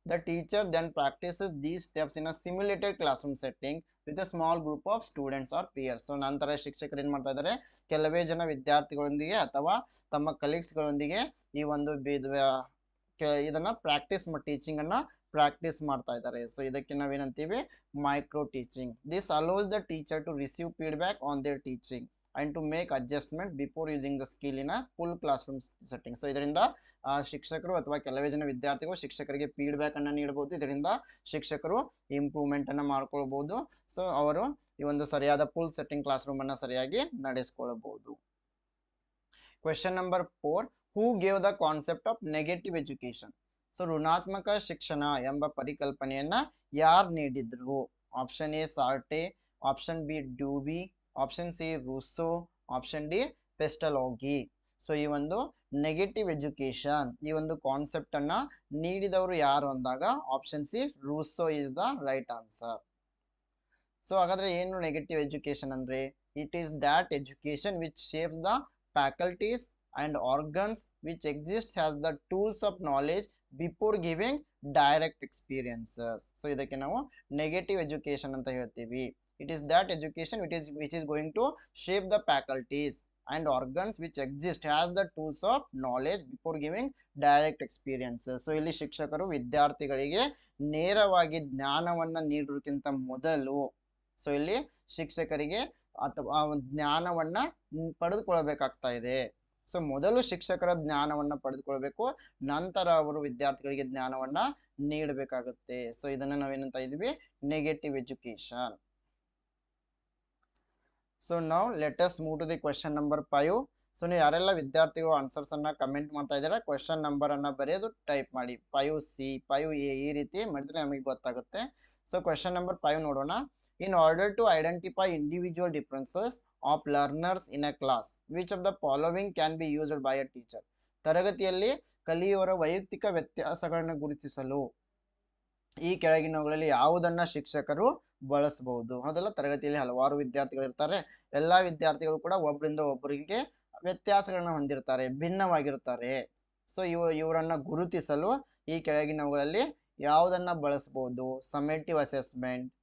The teacher then practices these steps in a simulated class room setting with a small group of students or peers so ನಂತರ ಶಿಕ್ಷಕರು ಏನು ಮಾಡ್ತಾ ಇದ್ದಾರೆ ಕೆಲವೇ ಜನ ವಿದ್ಯಾರ್ಥಿಗಳೊಂದಿಗೆ ಅಥವಾ ತಮ್ಮ ಕಲೀಗ್ಸ್ಗಳೊಂದಿಗೆ ಈ ಒಂದು ಇದನ್ನು ಪ್ರಾಕ್ಟೀಸ್ ಟೀಚಿಂಗ್ ಅನ್ನ ಪ್ರಾಕ್ಟೀಸ್ ಮಾಡ್ತಾ ಇದ್ದಾರೆ. ಸೊ ಇದಕ್ಕೆ ನಾವೇನಂತೀವಿ micro teaching this allows the teacher to receive feedback on their teaching and to make adjustment before using the skill in full class room setting so ಇದರಿಂದ ಶಿಕ್ಷಕರು ಅಥವಾ ಕೆಲವೇ ಜನ ವಿದ್ಯಾರ್ಥಿಗಳು ಶಿಕ್ಷಕರಿಗೆ ಫೀಡ್ಬ್ಯಾಕ್ ಅನ್ನು ನೀಡಬಹುದು ಇದರಿಂದ ಶಿಕ್ಷಕರು ಇಂಪ್ರೂವ್ಮೆಂಟ್ ಅನ್ನ ಮಾಡ್ಕೊಳ್ಬಹುದು ಸೊ ಅವರು ಈ ಒಂದು ಸರಿಯಾದ ಫುಲ್ ಸೆಟ್ಟಿಂಗ್ ಕ್ಲಾಸ್ ರೂಮ್ ಅನ್ನ ಸರಿಯಾಗಿ ನಡೆಸಿಕೊಳ್ಳಬಹುದು question number four who gave the concept of negative education so ಋಣಾತ್ಮಕ ಶಿಕ್ಷಣ ಎಂಬ ಪರಿಕಲ್ಪನೆಯನ್ನ ಯಾರು ನೀಡಿದ್ರು? Option A Sartre option B Dewey option C Rousseau option D Pestalozzi so ಈ ಒಂದು ನೆಗೆಟಿವ್ ಎಜುಕೇಶನ್ ಈ ಒಂದು ಕಾನ್ಸೆಪ್ಟ್ ಅನ್ನ ನೀಡಿದವರು ಯಾರು ಅಂದಾಗ option C Rousseau is the right answer so ಹಾಗಾದ್ರೆ ಏನು ನೆಗೆಟಿವ್ ಎಜುಕೇಶನ್ ಅಂದ್ರೆ? It is that education which shape the faculties and organs which exist has the tools of knowledge before giving direct experiences so ಇದಕ್ಕೆ ನಾವು negative education ಅಂತ ಹೇಳ್ತೀವಿ. It is that education with is which is going to shape the faculties and organs which exist has the tools of knowledge before giving direct experiences so ಇಲ್ಲಿ ಶಿಕ್ಷಕರು ವಿದ್ಯಾರ್ಥಿಗಳಿಗೆ ನೇರವಾಗಿ ಜ್ಞಾನವನ್ನ ನೀಡೋದಕ್ಕಿಂತ ಮೊದಲು ಸೊ ಇಲ್ಲಿ ಶಿಕ್ಷಕರಿಗೆ ಅಥವಾ ಜ್ಞಾನವನ್ನ ಪಡೆದುಕೊಳ್ಬೇಕಾಗ್ತಾ ಇದೆ. ಸೊ ಮೊದಲು ಶಿಕ್ಷಕರ ಜ್ಞಾನವನ್ನ ಪಡೆದುಕೊಳ್ಬೇಕು, ನಂತರ ಅವರು ವಿದ್ಯಾರ್ಥಿಗಳಿಗೆ ಜ್ಞಾನವನ್ನ ನೀಡಬೇಕಾಗುತ್ತೆ. ಸೊ ಇದನ್ನ ನಾವೇನಂತ ಇದೀವಿ ನೆಗೆಟಿವ್ ಎಜುಕೇಶನ್ ಸೊ ನಾವು let us move to the question number five so ನೀವು ಯಾರೆಲ್ಲ ವಿದ್ಯಾರ್ಥಿಗಳು ಆನ್ಸರ್ಸ್ ಅನ್ನ ಕಮೆಂಟ್ ಮಾಡ್ತಾ ಇದ್ದಾರೆ ಕ್ವೆಶನ್ ನಂಬರ್ ಅನ್ನ ಬರೆಯೋದು ಟೈಪ್ ಮಾಡಿ. ಫೈವ್ ಸಿ ಫೈವ್ ಎ ಈ ರೀತಿ ಮಾಡಿದ್ರೆ ನಮಗೆ ಗೊತ್ತಾಗುತ್ತೆ. ಸೊ ಕ್ವೆಶನ್ ನಂಬರ್ ಫೈವ್ ನೋಡೋಣ. In order to identify individual differences of learners in a class which of the following can be used by a teacher ತರಗತಿಯಲ್ಲಿ ಕಲಿಯುವರ ವೈಯಕ್ತಿಕ ವ್ಯತ್ಯಾಸಗಳನ್ನು ಗುರುತಿಸಲು ಈ ಕೆಳಗಿನವುಗಳಲ್ಲಿ ಯಾವುದನ್ನ ಶಿಕ್ಷಕರು ಬಳಸಬಹುದು? ಅದೆಲ್ಲ ತರಗತಿಯಲ್ಲಿ ಹಲವಾರು ವಿದ್ಯಾರ್ಥಿಗಳು ಇರ್ತಾರೆ. ಎಲ್ಲಾ ವಿದ್ಯಾರ್ಥಿಗಳು ಕೂಡ ಒಬ್ಬರಿಂದ ಒಬ್ಬರಿಗೆ ವ್ಯತ್ಯಾಸಗಳನ್ನ ಹೊಂದಿರ್ತಾರೆ, ಭಿನ್ನವಾಗಿರ್ತಾರೆ. ಸೊ ಇವ, ಇವರನ್ನ ಗುರುತಿಸಲು ಈ ಕೆಳಗಿನವುಗಳಲ್ಲಿ ಯಾವುದನ್ನ ಬಳಸಬಹುದು? ಸಮೇಟಿವ್ ಅಸೆಸ್ಮೆಂಟ್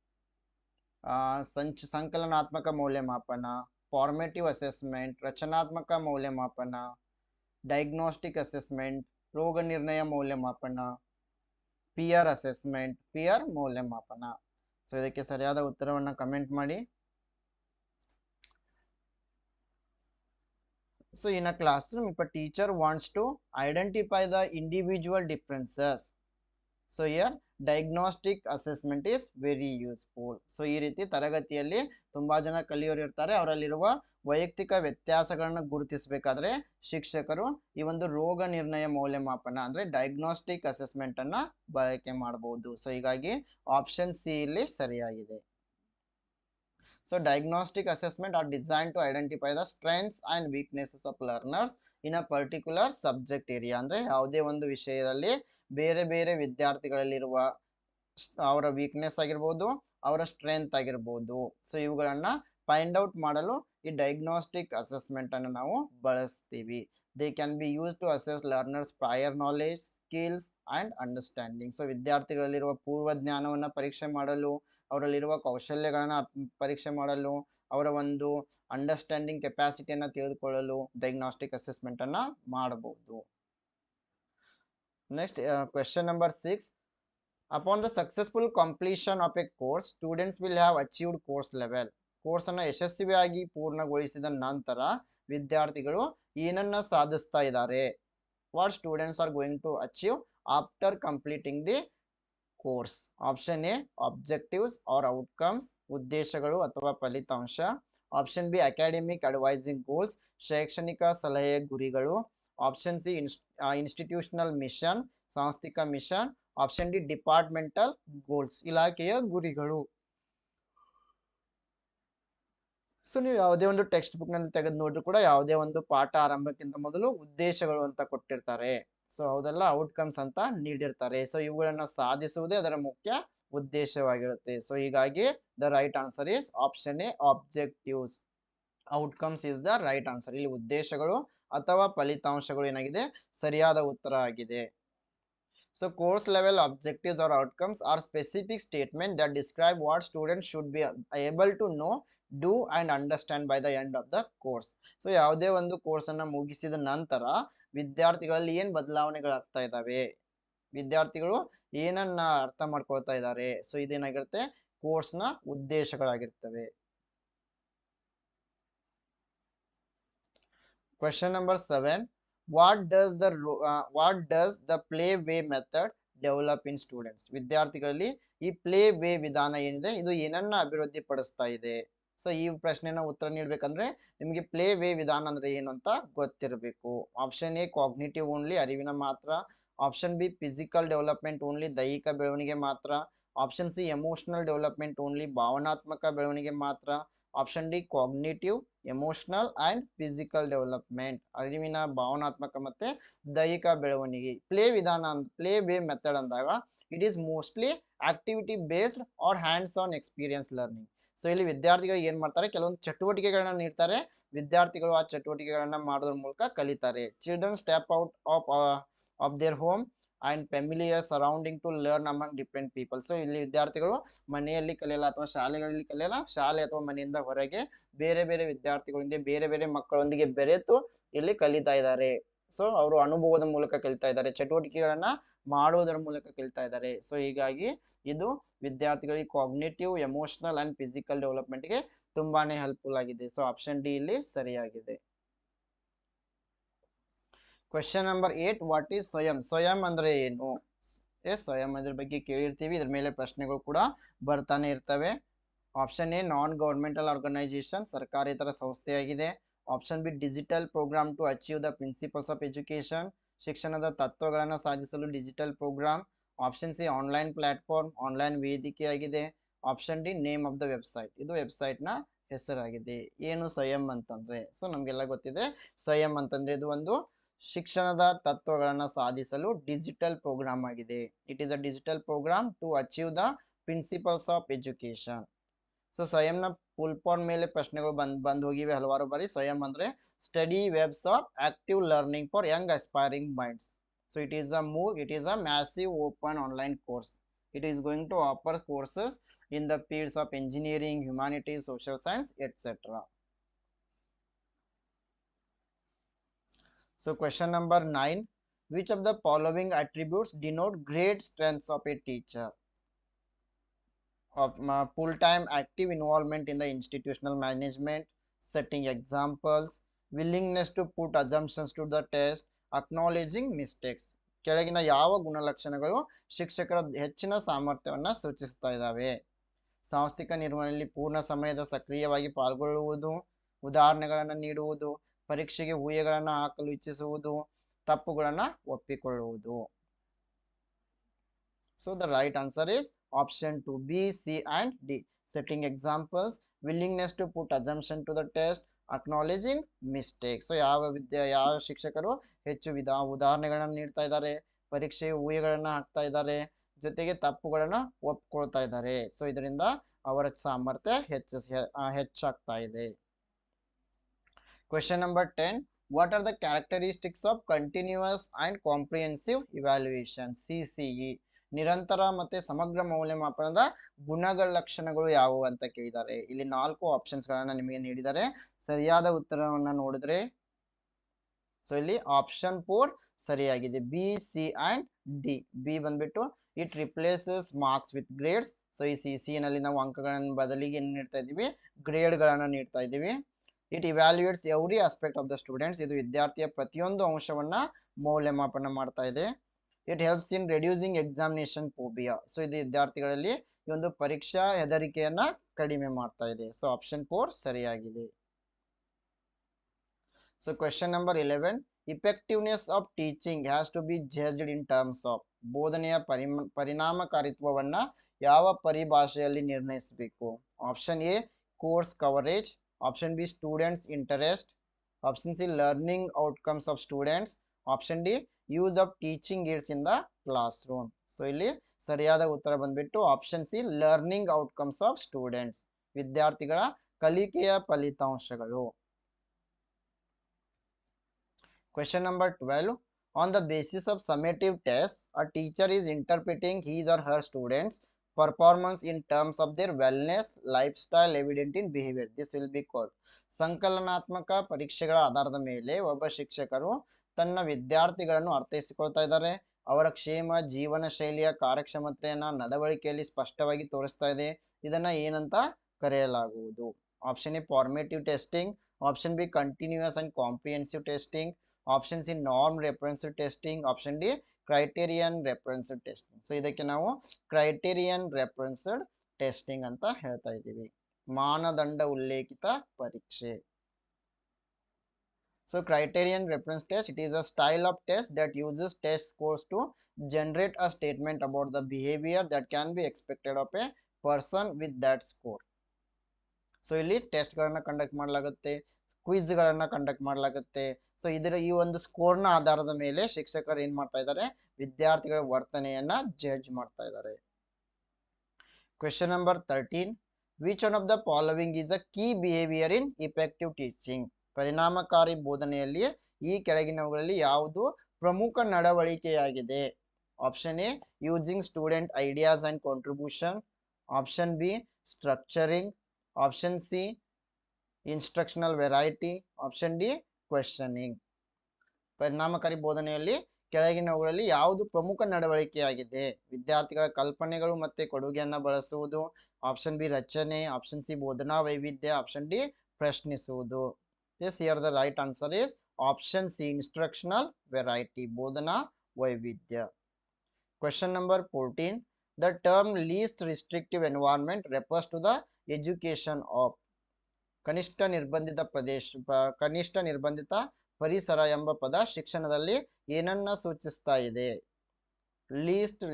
ಸಂಚ ಸಂಕಲನಾತ್ಮಕ ಮೌಲ್ಯಮಾಪನ ಫಾರ್ಮೇಟಿವ್ ಅಸೆಸ್ಮೆಂಟ್ ರಚನಾತ್ಮಕ ಮೌಲ್ಯಮಾಪನ ಡಯಾಗ್ನೋಸ್ಟಿಕ್ ಅಸೆಸ್ಮೆಂಟ್ ರೋಗ ನಿರ್ಣಯ ಮೌಲ್ಯಮಾಪನ ಪಿಯರ್ ಅಸೆಸ್ಮೆಂಟ್ ಪಿಯರ್ ಮೌಲ್ಯಮಾಪನ. ಸೊ ಇದಕ್ಕೆ ಸರಿಯಾದ ಉತ್ತರವನ್ನು ಕಮೆಂಟ್ ಮಾಡಿ. So in a classroom, if a teacher wants to identify the individual so here diagnostic assessment is very useful so ಈ ರೀತಿ ತರಗತಿಯಲ್ಲಿ ತುಂಬಾ ಜನ ಕಲಿಯೋರು ಇರ್ತಾರೆ. ಅವರಲ್ಲಿರುವ ವೈಯಕ್ತಿಕ ವ್ಯತ್ಯಾಸಗಳನ್ನು ಗುರುತಿಸಬೇಕಾದ್ರೆ ಶಿಕ್ಷಕರು ಈ ಒಂದು ರೋಗ ನಿರ್ಣಯ ಮೌಲ್ಯಮಾಪನ ಅಂದ್ರೆ ಡಯಾಗ್ನೋಸ್ಟಿಕ್ ಅಸೆಸ್ಮೆಂಟ್ ಅನ್ನ ಬಳಕೆ ಮಾಡಬಹುದು ಸೊ ಹೀಗಾಗಿ ಆಪ್ಷನ್ ಸಿ ಇಲ್ಲಿ ಸರಿಯಾಗಿದೆ. So diagnostic assessment are design to identify the strengths and weaknesses of learners in a particular subject area ಅಂದ್ರೆ ಯಾವುದೇ ಒಂದು ವಿಷಯದಲ್ಲಿ ಬೇರೆ ಬೇರೆ ವಿದ್ಯಾರ್ಥಿಗಳಲ್ಲಿರುವ ಅವರ ವೀಕ್ನೆಸ್ ಆಗಿರ್ಬೋದು, ಅವರ ಸ್ಟ್ರೆಂತ್ ಆಗಿರ್ಬೋದು. ಸೊ ಇವುಗಳನ್ನ ಫೈಂಡ್ ಔಟ್ ಮಾಡಲು ಈ ಡಯಾಗ್ನೋಸ್ಟಿಕ್ ಅಸೆಸ್ಮೆಂಟ್ ಅನ್ನು ನಾವು ಬಳಸ್ತೀವಿ. They can be use to assess learners prior knowledge skills and understanding so ವಿದ್ಯಾರ್ಥಿಗಳಲ್ಲಿರುವ ಪೂರ್ವ ಜ್ಞಾನವನ್ನು ಪರೀಕ್ಷೆ ಮಾಡಲು, ಅವರಲ್ಲಿರುವ ಕೌಶಲ್ಯಗಳನ್ನು ಪರೀಕ್ಷೆ ಮಾಡಲು, ಅವರ ಒಂದು ಅಂಡರ್ಸ್ಟ್ಯಾಂಡಿಂಗ್ ಕೆಪಾಸಿಟಿಯನ್ನು ತಿಳಿದುಕೊಳ್ಳಲು ಡಯಾಗ್ನೋಸ್ಟಿಕ್ ಅಸೆಸ್ಮೆಂಟ್ ಅನ್ನ ಮಾಡಬಹುದು. Next question number six on the successful completion of a course students will have achieved course level course ಅನ್ನು ಯಶಸ್ವಿಯಾಗಿ ಪೂರ್ಣಗೊಳಿಸಿದ ನಂತರ ವಿದ್ಯಾರ್ಥಿಗಳು ಏನನ್ನ ಸಾಧಿಸ್ತಾ ಇದ್ದಾರೆ? What students are going to achieve after completing the course option A objectives or outcomes ಉದ್ದೇಶಗಳು ಅಥವಾ ಫಲಿತಾಂಶ. Option B academic advising goals ಶೈಕ್ಷಣಿಕ ಸಲಹೆ ಗುರಿಗಳು. ಆಪ್ಷನ್ ಸಿ ಇನ್ಸ್ಟಿಟ್ಯೂಷನಲ್ ಮಿಷನ್ ಸಾಂಸ್ಥಿಕ mission option D departmental goals ಇಲಾಖೆಯ ಗುರಿಗಳು. ಸೊ ನೀವು ಯಾವುದೇ ಒಂದು ಟೆಕ್ಸ್ಟ್ ಬುಕ್ನಲ್ಲಿ ತೆಗೆದು ನೋಡಿದ್ರು ಕೂಡ ಯಾವುದೇ ಒಂದು ಪಾಠ ಆರಂಭಕ್ಕಿಂತ ಮೊದಲು ಉದ್ದೇಶಗಳು ಅಂತ ಕೊಟ್ಟಿರ್ತಾರೆ. ಸೊ ಅವೆಲ್ಲ ಔಟ್ಕಮ್ಸ್ ಅಂತ ನೀಡಿರ್ತಾರೆ. ಸೊ ಇವುಗಳನ್ನ ಸಾಧಿಸುವುದೇ ಅದರ ಮುಖ್ಯ ಉದ್ದೇಶವಾಗಿರುತ್ತೆ. ಸೊ ಹೀಗಾಗಿ the right answer is option A objectives outcomes is the right answer ಇಲ್ಲಿ ಉದ್ದೇಶಗಳು ಅಥವಾ ಫಲಿತಾಂಶಗಳು ಏನಾಗಿದೆ? ಸರಿಯಾದ ಉತ್ತರ ಆಗಿದೆ. So course level objectives are outcomes are specific statement that describe what student should be able to know do and understand by the end of the course so ಯಾವುದೇ ಒಂದು ಕೋರ್ಸನ್ನು ಮುಗಿಸಿದ ನಂತರ ವಿದ್ಯಾರ್ಥಿಗಳಲ್ಲಿ ಏನು ಬದಲಾವಣೆಗಳಾಗ್ತಾ ಇದ್ದಾವೆ? ವಿದ್ಯಾರ್ಥಿಗಳು ಏನನ್ನ ಅರ್ಥ ಮಾಡ್ಕೊಳ್ತಾ ಇದ್ದಾರೆ? ಸೊ ಇದೇನಾಗಿರುತ್ತೆ? ಕೋರ್ಸ್ನ ಉದ್ದೇಶಗಳಾಗಿರ್ತವೆ. Question number seven what does the what does the play way method develop in students ವಿದ್ಯಾರ್ಥಿಗಳಲ್ಲಿ ಈ ಪ್ಲೇ ವೇ ವಿಧಾನ ಏನಿದೆ, ಇದು ಏನನ್ನ ಅಭಿವೃದ್ಧಿ ಪಡಿಸ್ತಾ ಇದೆ. ಸೊ ಈ ಪ್ರಶ್ನೆನ ಉತ್ತರ ನೀಡಬೇಕಂದ್ರೆ ನಿಮಗೆ ಪ್ಲೇ ವೇ ವಿಧಾನ ಅಂದ್ರೆ ಏನು ಅಂತ ಗೊತ್ತಿರಬೇಕು. ಆಪ್ಷನ್ ಎ ಕಾಗ್ನಿಟಿವ್ ಓನ್ಲಿ ಅರಿವಿನ ಮಾತ್ರ. Option B physical development only ದೈಹಿಕ ಬೆಳವಣಿಗೆ ಮಾತ್ರ. Option C emotional development only ಭಾವನಾತ್ಮಕ ಬೆಳವಣಿಗೆ ಮಾತ್ರ. Option D cognitive emotional and physical development ಅರಿವಿನ, ಭಾವನಾತ್ಮಕ ಮತ್ತೆ ದೈಹಿಕ ಬೆಳವಣಿಗೆ. ಪ್ಲೇ ವಿಧಾನ ಪ್ಲೇ ವೇ ಮೆಥಡ್ ಅಂದಾಗ it is mostly activity based or hands on experience learning so ಇಲ್ಲಿ ವಿದ್ಯಾರ್ಥಿಗಳು ಏನು ಮಾಡ್ತಾರೆ? ಕೆಲವೊಂದು ಚಟುವಟಿಕೆಗಳನ್ನ ನೀಡ್ತಾರೆ. ವಿದ್ಯಾರ್ಥಿಗಳು ಆ ಚಟುವಟಿಕೆಗಳನ್ನ ಮಾಡೋದ್ರ ಮೂಲಕ ಕಲಿತಾರೆ. Children step out of of their home and familiar surrounding to learn among different people so ಇಲ್ಲಿ ವಿದ್ಯಾರ್ಥಿಗಳು ಮನೆಯಲ್ಲಿ ಕಲಿಯಲ್ಲ ಅಥವಾ ಶಾಲೆಗಳಲ್ಲಿ ಕಲಿಯಲ್ಲ, ಶಾಲೆ ಅಥವಾ ಮನೆಯಿಂದ ಹೊರಗೆ ಬೇರೆ ಬೇರೆ ವಿದ್ಯಾರ್ಥಿಗಳೊಂದಿಗೆ ಬೇರೆ ಬೇರೆ ಮಕ್ಕಳೊಂದಿಗೆ ಬೆರೆತು ಇಲ್ಲಿ ಕಲಿತಾ ಇದ್ದಾರೆ. ಸೊ ಅವರು ಅನುಭವದ ಮೂಲಕ ಕಲಿತಾ ಇದ್ದಾರೆ, ಚಟುವಟಿಕೆಗಳನ್ನ ಮಾಡುವುದರ ಮೂಲಕ ಕಲಿತಾ ಇದ್ದಾರೆ. ಸೊ ಹೀಗಾಗಿ ಇದು ವಿದ್ಯಾರ್ಥಿಗಳಿಗೆ ಕಾಗ್ನೇಟಿವ್ ಎಮೋಷನಲ್ ಅಂಡ್ ಫಿಸಿಕಲ್ ಡೆವಲಪ್ಮೆಂಟ್ಗೆ ತುಂಬಾನೇ ಹೆಲ್ಪ್ಫುಲ್ ಆಗಿದೆ. ಸೊ ಆಪ್ಷನ್ ಡಿ ಇಲ್ಲಿ ಸರಿಯಾಗಿದೆ. Question number eight what is ಸ್ವಯಂ ಸ್ವಯಂ ಅಂದ್ರೆ ಏನು? ಎಸ್ ಸ್ವಯಂ ಅದ್ರ ಬಗ್ಗೆ ಕೇಳಿರ್ತೀವಿ. ಇದ್ರ ಮೇಲೆ ಪ್ರಶ್ನೆಗಳು ಕೂಡ ಬರ್ತಾನೆ ಇರ್ತವೆ. Option A non governmental organisation ಸರ್ಕಾರೇತರ ಸಂಸ್ಥೆಯಾಗಿದೆ. Option B digital programme to achieve the principles of education ಶಿಕ್ಷಣದ ತತ್ವಗಳನ್ನು ಸಾಧಿಸಲು digital programme option C online platform online ವೇದಿಕೆಯಾಗಿದೆ. Option D name of the website ಇದು ವೆಬ್ಸೈಟ್ನ ಹೆಸರಾಗಿದೆ. ಏನು ಸ್ವಯಂ ಅಂತಂದ್ರೆ? ಸೊ ನಮಗೆಲ್ಲ ಗೊತ್ತಿದೆ. ಸ್ವಯಂ ಅಂತಂದ್ರೆ ಇದು ಒಂದು ಶಿಕ್ಷಣದ ತತ್ವಗಳನ್ನು ಸಾಧಿಸಲು ಡಿಜಿಟಲ್ ಪ್ರೋಗ್ರಾಮ್ ಆಗಿದೆ. It is a digital programme to achieve the principles of education so ಸ್ವಯಂನ ಪುಲ್ ಫಾರ್ಮ್ ಮೇಲೆ ಪ್ರಶ್ನೆಗಳು ಬಂದ್ ಬಂದ್ ಹೋಗಿವೆ ಹಲವಾರು ಬಾರಿ. ಸ್ವಯಂ ಅಂದರೆ study webs of active learning for young aspiring minds so it is a move it is a massive open online course it is going to offer courses in the fields of engineering humanities social science etc so question number 9 which of the following attributes denote great strengths of a teacher of uh, full-time active involvement in the institutional management setting examples willingness to put assumptions to the test acknowledging mistakes ಕೆಳಗಿನ ಯಾವ ಗುಣಲಕ್ಷಣಗಳು ಶಿಕ್ಷಕರ ಹೆಚ್ಚಿನ ಸಾಮರ್ಥ್ಯವನ್ನು ಸೂಚಿಸ್ತಾ ಇದ್ದಾವೆ ಸಾಂಸ್ಥಿಕ ನಿರ್ವಹಣೆಯಲ್ಲಿ ಪೂರ್ಣ ಸಮಯದ ಸಕ್ರಿಯವಾಗಿ ಪಾಲ್ಗೊಳ್ಳುವುದು ಉದಾಹರಣೆಗಳನ್ನು ನೀಡುವುದು ಪರೀಕ್ಷೆಗೆ ಊಹೆಗಳನ್ನು ಹಾಕಲು ಇಚ್ಛಿಸುವುದು, ತಪ್ಪುಗಳನ್ನು ಒಪ್ಪಿಕೊಳ್ಳುವುದು. So the right answer is option two B C and D setting examples willingness to put assumption to the test acknowledging mistake so ಯಾವ ವಿದ್ಯೆ, ಯಾವ ಶಿಕ್ಷಕರು ಹೆಚ್ಚು ವಿಧ, ಉದಾಹರಣೆಗಳನ್ನು ನೀಡ್ತಾ ಇದ್ದಾರೆ ಪರೀಕ್ಷೆಯ ಊಹೆಗಳನ್ನು ಹಾಕ್ತಾ ಇದ್ದಾರೆ, ಜೊತೆಗೆ ತಪ್ಪುಗಳನ್ನು ಒಪ್ಕೊಳ್ತಾ ಇದ್ದಾರೆ. ಸೊ ಇದರಿಂದ ಅವರ ಸಾಮರ್ಥ್ಯ ಹೆಚ್ಚಿಸ್ ಹೆಚ್ಚಾಗ್ತಾ ಇದೆ. Question number ten what are the characteristics of continuous and comprehensive evaluation? ಇ ನಿರಂತರ ಮತ್ತೆ ಸಮಗ್ರ ಮೌಲ್ಯಮಾಪನದ ಗುಣಗಳ ಲಕ್ಷಣಗಳು ಯಾವುವು ಅಂತ ಕೇಳಿದ್ದಾರೆ. ಇಲ್ಲಿ ನಾಲ್ಕು ಆಪ್ಷನ್ಸ್ ಗಳನ್ನ ನಿಮಗೆ ನೀಡಿದ್ದಾರೆ. ಸರಿಯಾದ ಉತ್ತರವನ್ನು ನೋಡಿದ್ರೆ ಸೊ ಇಲ್ಲಿ ಆಪ್ಷನ್ ಫೋರ್ ಸರಿಯಾಗಿದೆ. B C and D B ಬಂದ್ಬಿಟ್ಟು it replaces marks with grades so ಈ ಸಿ ಸಿ ನಲ್ಲಿ ನಾವು ಅಂಕಗಳನ್ನು ಬದಲಿಗೆ ಏನು ನೀಡ್ತಾ ಇದ್ದೀವಿ? ಗ್ರೇಡ್ಗಳನ್ನು ನೀಡ್ತಾ ಇದ್ದೀವಿ. It evaluates every aspect of the students ಇದು ವಿದ್ಯಾರ್ಥಿಯ ಪ್ರತಿಯೊಂದು ಅಂಶವನ್ನ ಮೌಲ್ಯಮಾಪನ ಮಾಡ್ತಾ ಇದೆ. It helps in reducing examination phobia so ಇದು ವಿದ್ಯಾರ್ಥಿಗಳಲ್ಲಿ ಈ ಒಂದು ಪರೀಕ್ಷಾ ಹೆದರಿಕೆಯನ್ನ ಕಡಿಮೆ ಮಾಡ್ತಾ ಇದೆ. ಸೊ ಆಪ್ಷನ್ ಫೋರ್ ಸರಿಯಾಗಿದೆ. So question number eleven effectiveness of teaching has to be judged in terms of ಬೋಧನೆಯ ಪರಿಮ, ಪರಿಣಾಮಕಾರಿತ್ವವನ್ನ ಯಾವ ಪರಿಭಾಷೆಯಲ್ಲಿ ನಿರ್ಣಯಿಸಬೇಕು? Option A course coverage option B students interest option C learning outcomes of students option D use of teaching aids in the classroom so ಇಲ್ಲಿ ಸರಿಯಾದ ಉತ್ತರ ಬಂದ್ಬಿಟ್ಟು option C learning outcomes of students ವಿದ್ಯಾರ್ಥಿಗಳ ಕಲಿಕೆಯ ಫಲಿತಾಂಶಗಳು. Question number twelve on the basis of summative test a teacher is interpreting his or her students performance in terms of their wellness lifestyle evident in behaviour will be called ಸಂಕಲನಾತ್ಮಕ ಪರೀಕ್ಷೆಗಳ ಆಧಾರದ ಮೇಲೆ ಒಬ್ಬ ಶಿಕ್ಷಕರು ತನ್ನ ವಿದ್ಯಾರ್ಥಿಗಳನ್ನು ಅರ್ಥೈಸಿಕೊಳ್ತಾ ಇದ್ದಾರೆ. ಅವರ ಕ್ಷೇಮ, ಜೀವನ ಶೈಲಿಯ ಕಾರ್ಯಕ್ಷಮತೆಯನ್ನು ನಡವಳಿಕೆಯಲ್ಲಿ ಸ್ಪಷ್ಟವಾಗಿ ತೋರಿಸ್ತಾ ಇದೆ. ಇದನ್ನ ಏನಂತ ಕರೆಯಲಾಗುವುದು? Option A formative testing option B continuous and comprehensive testing Option C norm referenced testing option D criterion referenced testing so ಇದಕ್ಕೆ ನಾವು ಕ್ರೈಟೇರಿಯನ್ ರೆಫರೆನ್ಸ್ಡ್ ಟೆಸ್ಟಿಂಗ್ ಅಂತ ಹೇಳ್ತಾ ಇದ್ದೀವಿ ಮಾನದಂಡ ಉಲ್ಲೇಖಿತ ಪರೀಕ್ಷೆ So criterion reference test, it is a style of test that uses test scores to generate a statement about the behavior that can be expected of a person with that score. So ಇಲ್ಲಿ ಟೆಸ್ಟ್ಗಳನ್ನ conduct ಮಾಡಲಾಗುತ್ತೆ ಕ್ವಿಜ್ಗಳನ್ನ conduct ಮಾಡಲಾಗುತ್ತೆ. So ಇದರ ಈ ಒಂದು ಸ್ಕೋರ್ನ ಆಧಾರದ ಮೇಲೆ ಶಿಕ್ಷಕರು ಏನು ಮಾಡ್ತಾ ಇದ್ದಾರೆ ವಿದ್ಯಾರ್ಥಿಗಳ ವರ್ತನೆಯನ್ನ ಜಡ್ಜ್ ಮಾಡ್ತಾ ಇದ್ದಾರೆ question number thirteen which one of the following is a key behaviour in effective teaching ಪರಿಣಾಮಕಾರಿ ಬೋಧನೆಯಲ್ಲಿ ಈ ಕೆಳಗಿನವುಗಳಲ್ಲಿ ಯಾವುದು ಪ್ರಮುಖ ನಡವಳಿಕೆಯಾಗಿದೆ? Option A using student ideas and contribution option B structuring option C instructional variety option D questioning ಪರಿಣಾಮಕಾರಿ ಬೋಧನೆಯಲ್ಲಿ ಕೆಳಗಿನವುಗಳಲ್ಲಿ ಯಾವುದು ಪ್ರಮುಖ ನಡವಳಿಕೆಯಾಗಿದೆ? ವಿದ್ಯಾರ್ಥಿಗಳ ಕಲ್ಪನೆಗಳು ಮತ್ತು ಕೊಡುಗೆಯನ್ನು ಬಳಸುವುದು ಆಪ್ಷನ್ ಬಿ ರಚನೆ ಆಪ್ಷನ್ ಸಿ ಬೋಧನಾ ವೈವಿಧ್ಯ option D ಪ್ರಶ್ನಿಸುವುದು. Yes here the right answer is option C instructional variety ಬೋಧನಾ ವೈವಿಧ್ಯ. Question number fourteen the term least restrictive environment refers to the education of ಕನಿಷ್ಠ ನಿರ್ಬಂಧಿತ ಪ್ರದೇಶ ಕನಿಷ್ಠ ನಿರ್ಬಂಧಿತ ಪರಿಸರ ಎಂಬ ಪದ ಶಿಕ್ಷಣದಲ್ಲಿ ಏನನ್ನ ಸೂಚಿಸ್ತಾ ಇದೆ? Least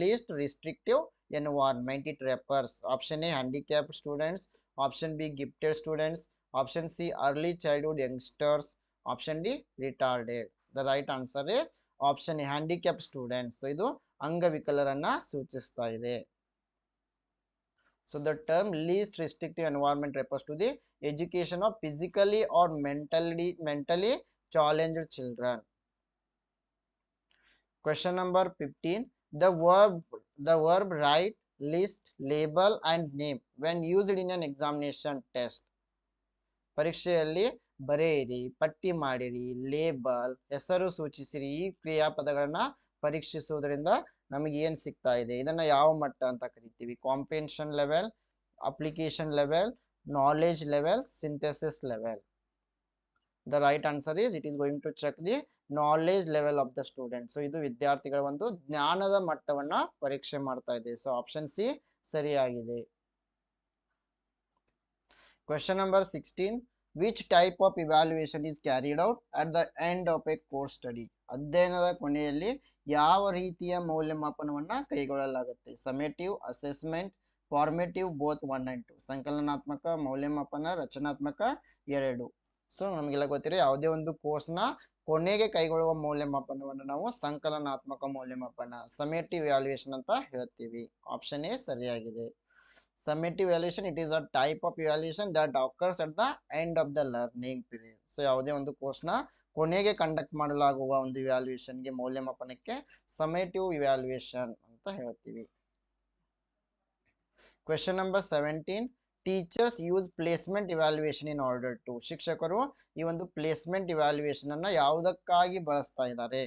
least restrictive environment it refers option A handicap students option B gifted students option C early childhood youngsters option D retarded the right answer is option A handicap students ಇದು ಅಂಗವಿಕಲರನ್ನ ಸೂಚಿಸ್ತಾ ಇದೆ. So the term least restrictive environment refers to the education of physically or mentally mentally challenged children Question number 15. The verb the verb write, list, label and name when used in an examination test. ಪರೀಕ್ಷೆಯಲ್ಲಿ ಬರೆಯಿರಿ ಪಟ್ಟಿ ಮಾಡಿರಿ label ಹೆಸರು ಸೂಚಿಸಿರಿ ಈ ಕ್ರಿಯಾಪದಗಳನ್ನು ಪರೀಕ್ಷಿಸುವುದರಿಂದ ನಮಗೆ ಏನು ಸಿಗ್ತಾ ಇದೆ? ಇದನ್ನ ಯಾವ ಮಟ್ಟ ಅಂತ ಕರಿತೀವಿ? Comprehension level application level knowledge level synthesis level the right answer is it is going to check the knowledge level of the student so ಇದು ವಿದ್ಯಾರ್ಥಿಗಳ ಒಂದು ಜ್ಞಾನದ ಮಟ್ಟವನ್ನ ಪರೀಕ್ಷೆ ಮಾಡ್ತಾ ಇದೆ. ಸೊ ಆಪ್ಷನ್ ಸಿ ಸರಿಯಾಗಿದೆ. Question number sixteen which type of evaluation is carried out at the end of a course study ಅಧ್ಯಯನದ ಕೊನೆಯಲ್ಲಿ ಯಾವ ರೀತಿಯ ಮೌಲ್ಯಮಾಪನವನ್ನ ಕೈಗೊಳ್ಳಲಾಗುತ್ತೆ? Summative assessment, formative both one and two. ಸಂಕಲನಾತ್ಮಕ, ಮೌಲ್ಯಮಾಪನ, ರಚನಾತ್ಮಕ ಎರಡು. ಸೊ ನಮಗೆಲ್ಲ ಗೊತ್ತಿರೋ ಯಾವುದೇ ಒಂದು ಕೋರ್ಸ್ನ ಕೊನೆಗೆ ಕೈಗೊಳ್ಳುವ ಮೌಲ್ಯಮಾಪನವನ್ನು ನಾವು ಸಂಕಲನಾತ್ಮಕ ಮೌಲ್ಯಮಾಪನ ಸಮೇಟಿವ್ ವ್ಯಾಲ್ಯೂಯೇಷನ್ ಅಂತ ಹೇಳ್ತೀವಿ. ಆಪ್ಷನ್ ಎ ಸರಿಯಾಗಿದೆ. Summative valuation, it is a type of valuation that occurs at the end of the learning period. So ಯಾವುದೇ ಒಂದು ಕೋರ್ಸ್ನ ಕೊನೆಗೆ ಕಂಡಕ್ಟ್ ಮಾಡಲಾಗುವ ಒಂದು ಇವ್ಯಾಲ್ಯೂಯೇಷನ್ಗೆ ಮೌಲ್ಯಮಾಪನಕ್ಕೆ ಸಮೇಟಿವ್ ಇವ್ಯಾಲ್ಯೂಯೇಷನ್ ಅಂತ ಹೇಳ್ತೀವಿ. Question number seventeen teachers use placement evaluation in order to ಶಿಕ್ಷಕರು ಈ ಒಂದು ಪ್ಲೇಸ್ಮೆಂಟ್ ಇವ್ಯಾಲ್ಯೂಯೇಷನ್ ಅನ್ನ ಯಾವುದಕ್ಕಾಗಿ ಬಳಸ್ತಾ ಇದ್ದಾರೆ?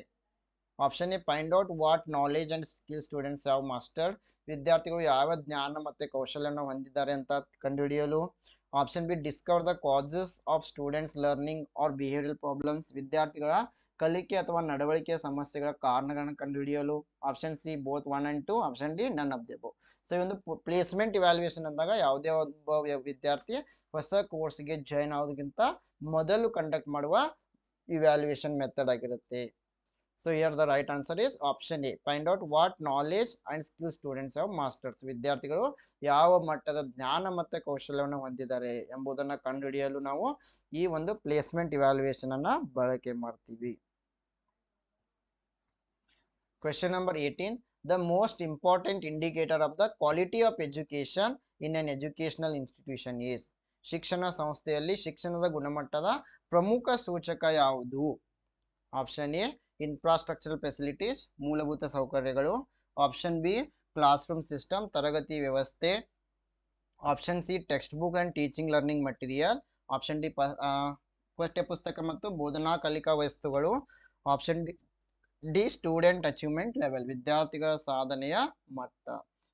Option A find out what knowledge and skill students ಯಾವ ಮಾಸ್ಟರ್ ವಿದ್ಯಾರ್ಥಿಗಳು ಯಾವ ಜ್ಞಾನ ಮತ್ತೆ ಕೌಶಲ್ಯವನ್ನು ಹೊಂದಿದ್ದಾರೆ ಅಂತ ಕಂಡುಹಿಡಿಯಲು. Option B discover the causes of students learning or behaviour problems ವಿದ್ಯಾರ್ಥಿಗಳ ಕಲಿಕೆ ಅಥವಾ ನಡವಳಿಕೆಯ ಸಮಸ್ಯೆಗಳ ಕಾರಣಗಳನ್ನು ಕಂಡುಹಿಡಿಯಲು option C both one and two option D none of so ಈ ಒಂದು ಪ್ಲೇಸ್ಮೆಂಟ್ ಇವ್ಯಾಲ್ಯೂಯೇಷನ್ ಅಂದಾಗ ಯಾವುದೇ ಒಬ್ಬ ವಿದ್ಯಾರ್ಥಿ ಹೊಸ ಕೋರ್ಸ್ಗೆ ಜಾಯ್ನ್ ಆಗೋದಕ್ಕಿಂತ ಮೊದಲು ಕಂಡಕ್ಟ್ ಮಾಡುವ ಇವ್ಯಾಲ್ಯೂಯೇಷನ್ ಮೆಥಡ್ ಆಗಿರುತ್ತೆ. So here the right answer is option A find out what knowledge and skill students of masters ವಿದ್ಯಾರ್ಥಿಗಳು ಯಾವ ಮಟ್ಟದ ಜ್ಞಾನ ಮತ್ತು ಕೌಶಲ್ಯವನ್ನು ಹೊಂದಿದ್ದಾರೆ ಎಂಬುದನ್ನು ಕಂಡುಹಿಡಿಯಲು ನಾವು ಈ ಒಂದು ಪ್ಲೇಸ್ಮೆಂಟ್ ಇವ್ಯಾಲ್ಯೂಯೇಷನ್ ಅನ್ನ ಬಳಕೆ ಮಾಡ್ತೀವಿ. Question number eighteen the most important indicator of the quality of education in an educational institution is ಶಿಕ್ಷಣ ಸಂಸ್ಥೆಯಲ್ಲಿ ಶಿಕ್ಷಣದ ಗುಣಮಟ್ಟದ ಪ್ರಮುಖ ಸೂಚಕ ಯಾವುದು? ಆಪ್ಷನ್ ಎ ಇನ್ಫ್ರಾಸ್ಟ್ರಕ್ಚರಲ್ ಫೆಸಿಲಿಟೀಸ್ ಮೂಲಭೂತ ಸೌಕರ್ಯಗಳು option B classroom system ತರಗತಿ ವ್ಯವಸ್ಥೆ option C textbook and teaching learning material option D ಪಠ್ಯ ಪುಸ್ತಕ ಮತ್ತು ಬೋಧನಾ ಕಲಿಕಾ ವಸ್ತುಗಳು option D D student achievement level ವಿದ್ಯಾರ್ಥಿಗಳ ಸಾಧನೆಯ ಮಟ್ಟ.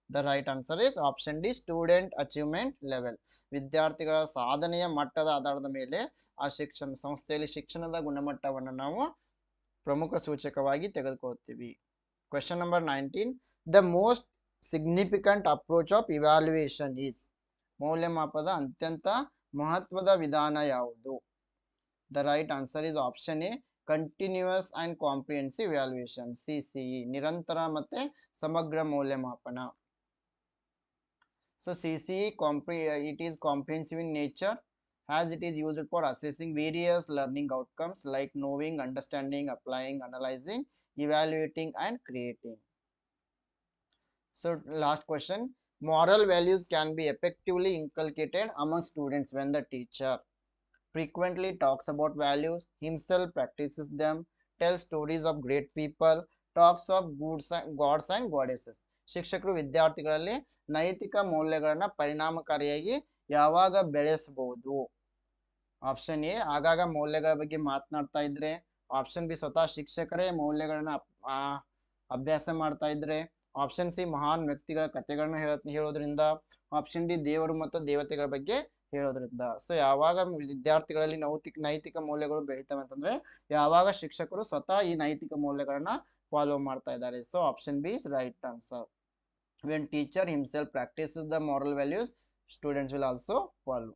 The right answer is option D student achievement level ವಿದ್ಯಾರ್ಥಿಗಳ ಸಾಧನೆಯ ಮಟ್ಟದ ಆಧಾರದ ಮೇಲೆ ಆ ಶಿಕ್ಷಣ, ಸಂಸ್ಥೆಯಲ್ಲಿ ಶಿಕ್ಷಣದ ಗುಣಮಟ್ಟವನ್ನು ನಾವು ಪ್ರಮುಖ ಸೂಚಕವಾಗಿ ತೆಗೆದುಕೊಳ್ತೀವಿ question number nineteen the most significant approach of evaluation is ಮೌಲ್ಯಮಾಪದ ಅತ್ಯಂತ ಮಹತ್ವದ ವಿಧಾನ ಯಾವುದು? The right answer is option A continuous and comprehensive valuation C C E ನಿರಂತರ ಮತ್ತೆ ಸಮಗ್ರ ಮೌಲ್ಯಮಾಪನ. So C C compre it is comprehensive in nature as it is used for assessing various learning outcomes like knowing, understanding, applying, analyzing, evaluating, and creating. So, last question moral values can be effectively inculcated among students when the teacher frequently talks about values, himself practices them, tells stories of great people, talks of goods and gods and goddesses. ಶಿಕ್ಷಕರು ವಿದ್ಯಾರ್ಥಿಗಳಲ್ಲಿ ನೈತಿಕ ಮೌಲ್ಯಗಳನ್ನ ಪರಿಣಾಮಕಾರಿಯಾಗಿ ಯಾವಾಗ ಬೆಳೆಸಬಹುದು option A ಆಗಾಗ ಮೌಲ್ಯಗಳ ಬಗ್ಗೆ ಮಾತನಾಡ್ತಾ ಇದ್ರೆ ಆಪ್ಷನ್ ಬಿ ಸ್ವತಃ ಶಿಕ್ಷಕರೇ ಮೌಲ್ಯಗಳನ್ನ ಅಭ್ಯಾಸ ಮಾಡ್ತಾ ಇದ್ರೆ ಆಪ್ಷನ್ ಸಿ ಮಹಾನ್ ವ್ಯಕ್ತಿಗಳ ಕಥೆಗಳನ್ನ ಹೇಳ, ಹೇಳೋದ್ರಿಂದ ಆಪ್ಷನ್ ಡಿ ದೇವರು ಮತ್ತು ದೇವತೆಗಳ ಬಗ್ಗೆ ಹೇಳೋದ್ರಿಂದ. ಸೊ ಯಾವಾಗ ವಿದ್ಯಾರ್ಥಿಗಳಲ್ಲಿ ನೌತಿಕ, ನೈತಿಕ ಮೌಲ್ಯಗಳು ಬೆಳೀತವೆ ಅಂತಂದ್ರೆ, ಯಾವಾಗ ಶಿಕ್ಷಕರು ಸ್ವತಃ ಈ ನೈತಿಕ ಮೌಲ್ಯಗಳನ್ನ ಫಾಲೋ ಮಾಡ್ತಾ ಇದ್ದಾರೆ. So option B is right answer when teacher himself practises the moral values students will also follow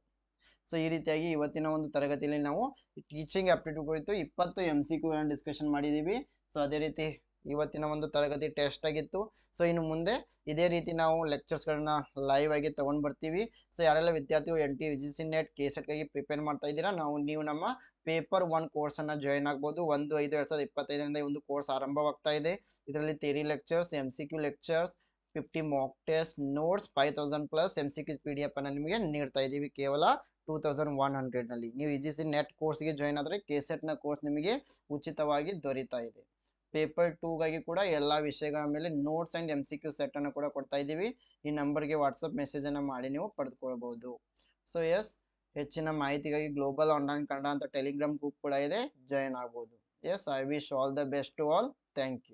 so ಈ ರೀತಿಯಾಗಿ ಇವತ್ತಿನ ಒಂದು ತರಗತಿಯಲ್ಲಿ ನಾವು ಟೀಚಿಂಗ್ ಆಪ್ಟಿಟ್ಯೂಡ್ ಕುರಿತು ಇಪ್ಪತ್ತು ಎಂ ಸಿ ಕ್ಯೂ ಡಿಸ್ಕಷನ್ ಮಾಡಿದ್ದೀವಿ. ಸೊ ಅದೇ ರೀತಿ ಇವತ್ತಿನ ಒಂದು ತರಗತಿ ಟೆಸ್ಟ್ ಆಗಿತ್ತು. ಸೊ ಇನ್ನು ಮುಂದೆ ಇದೇ ರೀತಿ ನಾವು ಲೆಕ್ಚರ್ಸ್ಗಳನ್ನ ಲೈವ್ ಆಗಿ ತೊಗೊಂಡು ಬರ್ತೀವಿ. ಸೊ ಯಾರೆಲ್ಲ ವಿದ್ಯಾರ್ಥಿಗಳು N T G C NET K prepare ಮಾಡ್ತಾ ಇದ್ದೀರಾ, ನಾವು ನೀವು ನಮ್ಮ ಪೇಪರ್ ಒನ್ ಕೋರ್ಸನ್ನು ಜಾಯ್ನ್ ಆಗ್ಬೋದು. ಒಂದು, ಐದು, ಎರಡು ಸಾವಿರದ ಇಪ್ಪತ್ತೈದರಿಂದ ಒಂದು ಕೋರ್ಸ್ ಆರಂಭವಾಗ್ತಾ ಇದೆ. ಇದರಲ್ಲಿ theory lectures M C Q lectures fifty mock test notes five thousand plus M C Q P D F ಅನ್ನು ನಿಮಗೆ ನೀಡ್ತಾ ಇದ್ದೀವಿ ಕೇವಲ. ಟೂ ತೌಸಂಡ್ ಒನ್ ಹಂಡ್ರೆಡ್ನಲ್ಲಿ ನೀವು ಇ ಸಿ ನೆಟ್ ಕೋರ್ಸ್ಗೆ ಜಾಯ್ನ್ ಆದರೆ ಕೆ ಸೆಟ್ನ ಕೋರ್ಸ್ ನಿಮಗೆ ಉಚಿತವಾಗಿ ದೊರೀತಾ ಇದೆ. ಪೇಪರ್ ಟೂಗಾಗಿ ಕೂಡ ಎಲ್ಲ ವಿಷಯಗಳ ಮೇಲೆ notes and M C Q ಕೂಡ ಕೊಡ್ತಾ ಇದ್ದೀವಿ. ಈ ನಂಬರ್ಗೆ ವಾಟ್ಸಪ್ ಮೆಸೇಜನ್ನು ಮಾಡಿ ನೀವು ಪಡೆದುಕೊಳ್ಬೋದು ಸೊ ಎಸ್ ಹೆಚ್ಚಿನ ಮಾಹಿತಿಗಾಗಿ ಗ್ಲೋಬಲ್ ಆನ್ಲೈನ್ ಕನ್ನಡ ಅಂತ ಟೆಲಿಗ್ರಾಮ್ ಗ್ರೂಪ್ ಕೂಡ ಇದೆ. ಜಾಯ್ನ್ ಆಗ್ಬೋದು. Yes I wish all the best to all thank you